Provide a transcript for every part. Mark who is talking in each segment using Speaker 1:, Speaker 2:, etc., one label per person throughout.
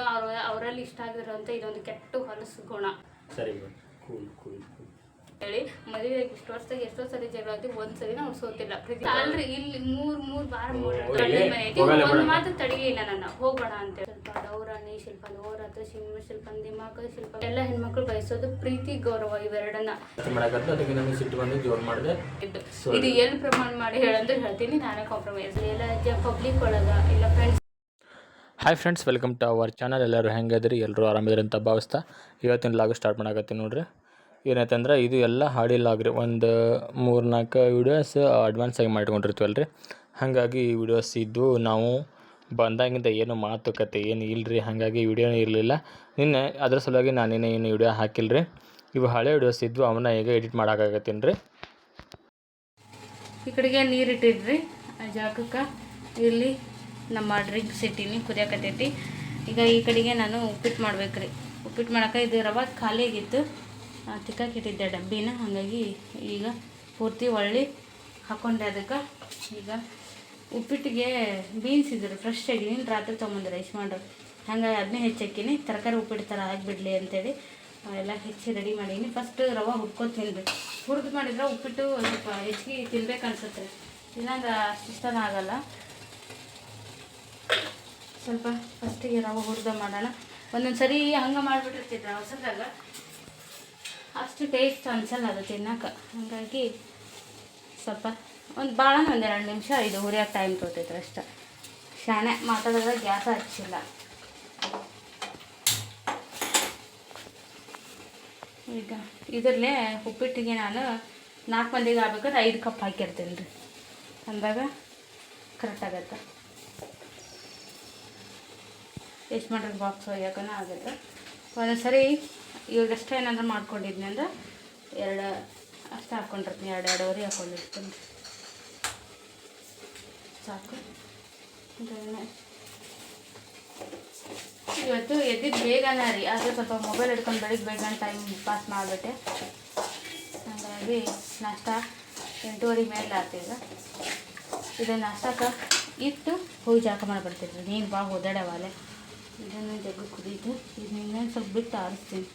Speaker 1: ಇದು ಅವ್ರ ಅವರಲ್ಲಿ ಇಷ್ಟ ಆಗಿರೋಂಥ ಇದೊಂದು ಕೆಟ್ಟ ಹೊಲಸು ಗುಣ.
Speaker 2: ಸರಿ ಕೂಲ್ ಕೂಲ್
Speaker 1: ಹೇಳಿ ಮದುವೆ ಇಷ್ಟು ವರ್ಷದಾಗ ಎಷ್ಟೋ ಸರಿ ಜಗಳ ಆಗಿ ಒಂದ್ ಸರಿ ನಾವು ಸೋತಿಲ್ಲ ಅಲ್ರಿ ಇಲ್ಲಿ ಮೂರ್ ಮೂರ್ ಬಾರ ಒಂದ್. ಮಾತು ತಡಿಲಿಲ್ಲ ನನ್ನ. ಹೋಗೋಣ ಅಂತ ಸ್ವಲ್ಪ ಡೌರಾಣಿ ಶಿಲ್ಪ ಹತ್ರ ಶಿವ ಶಿಲ್ಪ ದಿಮಾಕ ಶಿಲ್ಪ ಎಲ್ಲ ಹೆಣ್ಮಕ್ಳು ಬಯಸೋದು ಪ್ರೀತಿ ಗೌರವ ಇವೆರಡನ್ನ.
Speaker 2: ಸಿಟ್ಟು ಬಂದು ಜೋರ್ ಮಾಡಿದೆ.
Speaker 1: ಇದು ಎಲ್ ಪ್ರಮಾಣ ಮಾಡಿ ಹೇಳಂದ್ರೆ ಹೇಳ್ತೀನಿ. ನಾನೇ ಕಾಂಪ್ರಮೈಸ್ ಎಲ್ಲ ಪಬ್ಲಿಕ್ ಒಳಗ ಇಲ್ಲ friends
Speaker 2: hi friends welcome to our channel ಎಲ್ಲರೂ ಹೆಂಗಿದ್ರಿ ಎಲ್ಲರೂ ಆರಾಮಿದ್ರಿ ಅಂತ ಭಾವಿಸ್ತಾ ಇವತ್ತಿನ ಲಾಗ್ ಸ್ಟಾರ್ಟ್ ಮಾಡಕತ್ತೀನಿ ನೋಡ್ರಿ. ಏನೈತಂದ್ರೆ ಇದು ಎಲ್ಲ ಹಾಡಿ ಲಾಗ್ ರೀ ಒಂದು ಮೂರು ನಾಲ್ಕು ವೀಡಿಯೋಸ್ ಅಡ್ವಾನ್ಸ್ ಆಗಿ ಮಾಡ್ಕೊಂಡಿರ್ತೀವಲ್ಲ ರೀ ಹಾಗಾಗಿ ಈ ವಿಡಿಯೋಸ್ ಇದ್ದು ನಾವು ಬಂದಾಗಿಂದ ಏನು ಮಾತುಕತೆ ಏನು ಇಲ್ಲರಿ ಹಾಗಾಗಿ ವೀಡಿಯೋ ಇರಲಿಲ್ಲ. ನಿನ್ನೆ ಅದ್ರ ಸಲುವಾಗಿ ನಾನು ನಿನ್ನೆ ಏನು ವಿಡಿಯೋ ಹಾಕಿಲ್ಲ ರೀ ಇವು ಹಳೆ ವಿಡಿಯೋಸ್ ಇದ್ದು ಅವನ್ನ ಈಗ ಎಡಿಟ್ ಮಾಡೋಕ್ಕಾಗತ್ತೀನಿ ರೀ
Speaker 1: ಈ ಕಡೆಗೆ ನೀರು ಇಟ್ಟಿದ್ರಿ ಜಾಗಕ್ಕೆ ಇಲ್ಲಿ ನಮ್ಮ ಡ್ರಿಂಕ್ಸ್ ಇಟ್ಟೀನಿ ಕುದಿಯಾಕತ್ತೈತಿ. ಈಗ ಈ ಕಡೆಗೆ ನಾನು ಉಪ್ಪಿಟ್ಟು ಮಾಡ್ಬೇಕ್ರಿ ಉಪ್ಪಿಟ್ಟು ಮಾಡೋಕೆ ಇದು ರವೆ ಖಾಲಿ ಆಗಿತ್ತು ಆ, ತಿಕ್ಕಕ್ಕೆ ಇಟ್ಟಿದ್ದೆ ಡಬ್ಬಿನ. ಹಾಗಾಗಿ ಈಗ ಪೂರ್ತಿ ಒಳ್ಳಿ ಹಾಕೊಂಡೆ ಅದಕ್ಕೆ. ಈಗ ಉಪ್ಪಿಟ್ಟಿಗೆ ಬೀನ್ಸ್ ಇದ್ರು ಫ್ರೆಶ್ ಆಗಿನಿ ರಾತ್ರಿ ತೊಗೊಂಬಂದು ರೈಸ್ ಮಾಡ್ರು. ಹಂಗಾಗಿ ಅದನ್ನೇ ಹೆಚ್ಚಾಕಿನಿ. ತರಕಾರಿ ಉಪ್ಪಿಟ್ಟು ಥರ ಆಗಿಬಿಡ್ಲಿ ಅಂತೇಳಿ. ಎಲ್ಲ ಹೆಚ್ಚಿ ರೆಡಿ ಮಾಡೀನಿ. ಫಸ್ಟ್ ರವೆ ಹುರ್ಕೋತೀನಿ ರೀ ಹುರಿದು ಮಾಡಿದ್ರೆ ಉಪ್ಪಿಟ್ಟು ಸ್ವಲ್ಪ ಹೆಚ್ಚಿಗೆ ತಿನ್ಬೇಕು ಅನ್ಸುತ್ತೆ ಇಲ್ಲಾಂದ್ರೆ ಅಷ್ಟಿಷ್ಟನ ಆಗಲ್ಲ. ಸ್ವಲ್ಪ ಫಸ್ಟಿಗೆ ರವೆ ಹುರಿದ ಮಾಡೋಣ. ಒಂದೊಂದು ಸರಿ ಹಂಗೆ ಮಾಡಿಬಿಟ್ಟಿರ್ತಿದ್ರು ಹೊಸದಾಗ ಅಷ್ಟು ಟೇಸ್ಟ್ ಅನ್ಸಲ್ಲ ಅದು ತಿನ್ನಕ್ಕೆ ಹಾಗಾಗಿ ಸ್ವಲ್ಪ ಒಂದು ಭಾಳ ಒಂದು ಎರಡು ನಿಮಿಷ ಇದು ಹುರಿಯೋಕೆ ಟೈಮ್ ತೊಗೊತೈತ್ರಿ ಅಷ್ಟೆ. ಶಾಣೆ ಮಾತಾಡಿದ್ರೆ ಗ್ಯಾಸ್ ಹಚ್ಚಿಲ್ಲ. ಈಗ ಇದರಲ್ಲೇ ಉಪ್ಪಿಟ್ಟಿಗೆ ನಾನು ನಾಲ್ಕು ಮಂದಿಗೆ ಆಗ್ಬೇಕಾದ್ರೆ ಐದು ಕಪ್ ಹಾಕಿರ್ತೀನಿ ರೀ ಅಂದಾಗ ಕರೆಕ್ಟ್ ಆಗತ್ತೆ. ಎಷ್ಟು ಮಾಡ್ರಿ ಬಾಕ್ಸ್ ಒಯ್ಯೋಕ್ಕೂ ಆಗುತ್ತೆ. ಒಂದೊಂದು ಸರಿ ಇವಾಗಷ್ಟೇ ಏನಾದರೂ ಮಾಡ್ಕೊಂಡಿದ್ನಿ ಅಂದ್ರೆ ಎರಡು, ಅಷ್ಟು ಹಾಕ್ಕೊಂಡಿರ್ತೀನಿ ಎರಡು, ಎರಡೂವರೆ ಹಾಕ್ಕೊಂಡಿರ್ತೀನಿ ಸಾಕು. ಇವತ್ತು ಎದ್ದಿದ್ದು ಬೇಗನ ರೀ. ಆದರೆ ಸ್ವಲ್ಪ ಮೊಬೈಲ್ ಹಿಡ್ಕೊಂಡು ಬೆಳಿಗ್ಗೆ ಬೇಗ ಟೈಮ್ ಪಾಸ್ ಮಾಡಿಬಿಟ್ಟೆ. ಹಾಗಾಗಿ ನಾಷ್ಟ ಎಂಟೂವರೆ ಮೇಲೆ ಆಗ್ತಿದೆ ಇದು ನಾಷ್ಟಕ್ಕೆ ಇಟ್ಟು ಹೋಗಿ ಜಾಕ ಮಾಡಿಬಿಡ್ತಿದ್ರು ನೀನು ಬಾ ಓದಾಡವಾಲೆ ಇದನ್ನು ಜಗ್ಗು ಕುದೀತು. ಇದನ್ನ ಸ್ವಲ್ಪ ಬಿಟ್ಟು ಆರಿಸ್ತೀನಿ.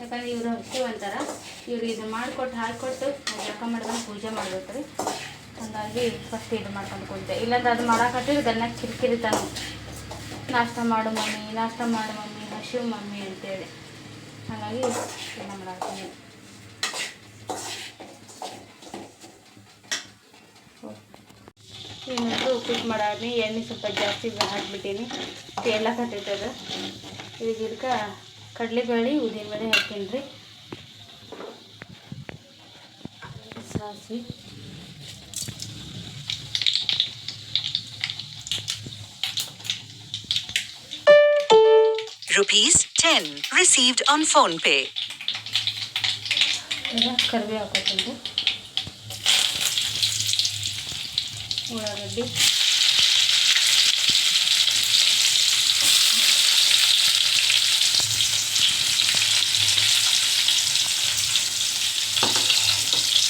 Speaker 1: ಯಾಕಂದ್ರೆ ಇವರು ಹಚ್ಚಿ ಅಂತಾರ ಇವ್ರು ಇದು ಮಾಡಿಕೊಟ್ಟು ಹಾಕಿಕೊಟ್ಟು ಜಗ್ಗ ಮಾಡ್ಕೊಂಡು ಪೂಜೆ ಮಾಡ್ಬೇಕು ರೀ. ಹಾಗಾಗಿ ಫಸ್ಟ್ ಇದು ಮಾಡ್ಕೊಂಡು ಕುಂತೆ. ಇಲ್ಲಾಂದ್ರೆ ಅದು ಮಾಡಾಕಟ್ಟಿದ್ರೆ ಗನ್ನ ಕಿರಿಕಿರಿ ತಾನು. ನಾಷ್ಟ ಮಾಡು ಮಮ್ಮಿ, ನಾಷ್ಟ ಮಾಡು ಮಮ್ಮಿ, ಹಸಿವು ಮಮ್ಮಿ ಅಂತೇಳಿ. ಹಾಗಾಗಿ ಇದನ್ನ ಮಾಡಾಕ್ತೀನಿ ಏನಂದ್ರೆ ಉಪ್ಪಿಟ್ಟು ಮಾಡಾದ್ನಿ ಎಣ್ಣೆ ಸ್ವಲ್ಪ ಜಾಸ್ತಿ ಹಾಕ್ಬಿಟ್ಟೀನಿ ತೇಲಕತ್ತೈತದ ಈಗ ಇದಕ್ಕೆ ಕಡಲೆಬೇಳೆ ಉದ್ದಿನಬೇಳೆ ಹಾಕೀನಿ ರೀ ಸಾಸಿವೆ
Speaker 3: Rupees 10 received on PhonePe.
Speaker 1: ಈಗ ಕರಿಬೇವು ಹಾಕೋತೀನಿ ರೀ ಉಳ್ಳಾಗಡ್ಡಿ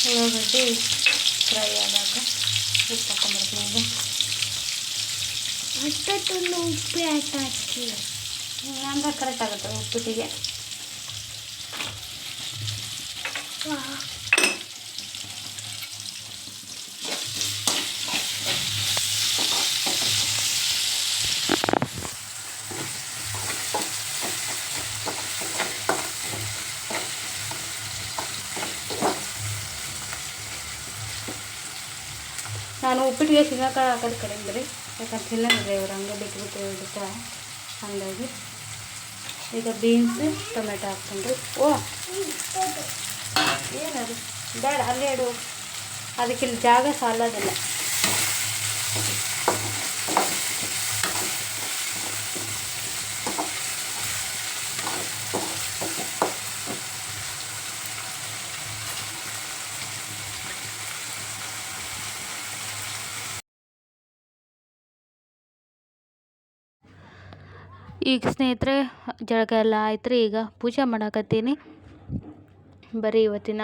Speaker 1: ಉಳ್ಳಾಗಡ್ಡಿ ಫ್ರೈ ಆದಾಗ ಉಪ್ಪು ಹಾಕೊಂಡ್ಬರ್ತೀನಿ ಈಗ
Speaker 4: ಅಷ್ಟೊಂದು ಉಪ್ಪು ಯಾಕೆ ಹಾಕಿ
Speaker 1: ಅಂದ್ರೆ ಕರೆಕ್ಟ್ ಆಗುತ್ತೆ ಉಪ್ಪಿಟ್ಟಿಗೆ ಉಪ್ಪಿಟ್ಟಿಗೆ ಶೇಂಗಾಕಾಳು ಹಾಕೋದು ಕಡಿಮೆ ರೀ ಯಾಕಂದ್ರೆ ರೀ ಇವ್ರು ಹಂಗೆ ಬಿಟ್ಬಿಟ್ಟು ಬಿಟ್ಟು ಹಾಗಾಗಿ. ಈಗ ಬೀನ್ಸ್ ಟೊಮೆಟೊ ಹಾಕ್ಕೊಂಡ್ರಿ. ಓ ಏನದು ಬೇಡ, ಅಲ್ಲೇ ಇಡು. ಅದಕ್ಕೆ ಇಲ್ಲಿ ಜಾಗ ಸಾಲೋದಿಲ್ಲ. ಈಗ ಸ್ನೇಹಿತರೆ, ಜಳಕ ಎಲ್ಲ ಆಯ್ತು ರೀ ಈಗ ಪೂಜೆ ಮಾಡಾಕತ್ತೀನಿ. ಬರೀ ಇವತ್ತಿನ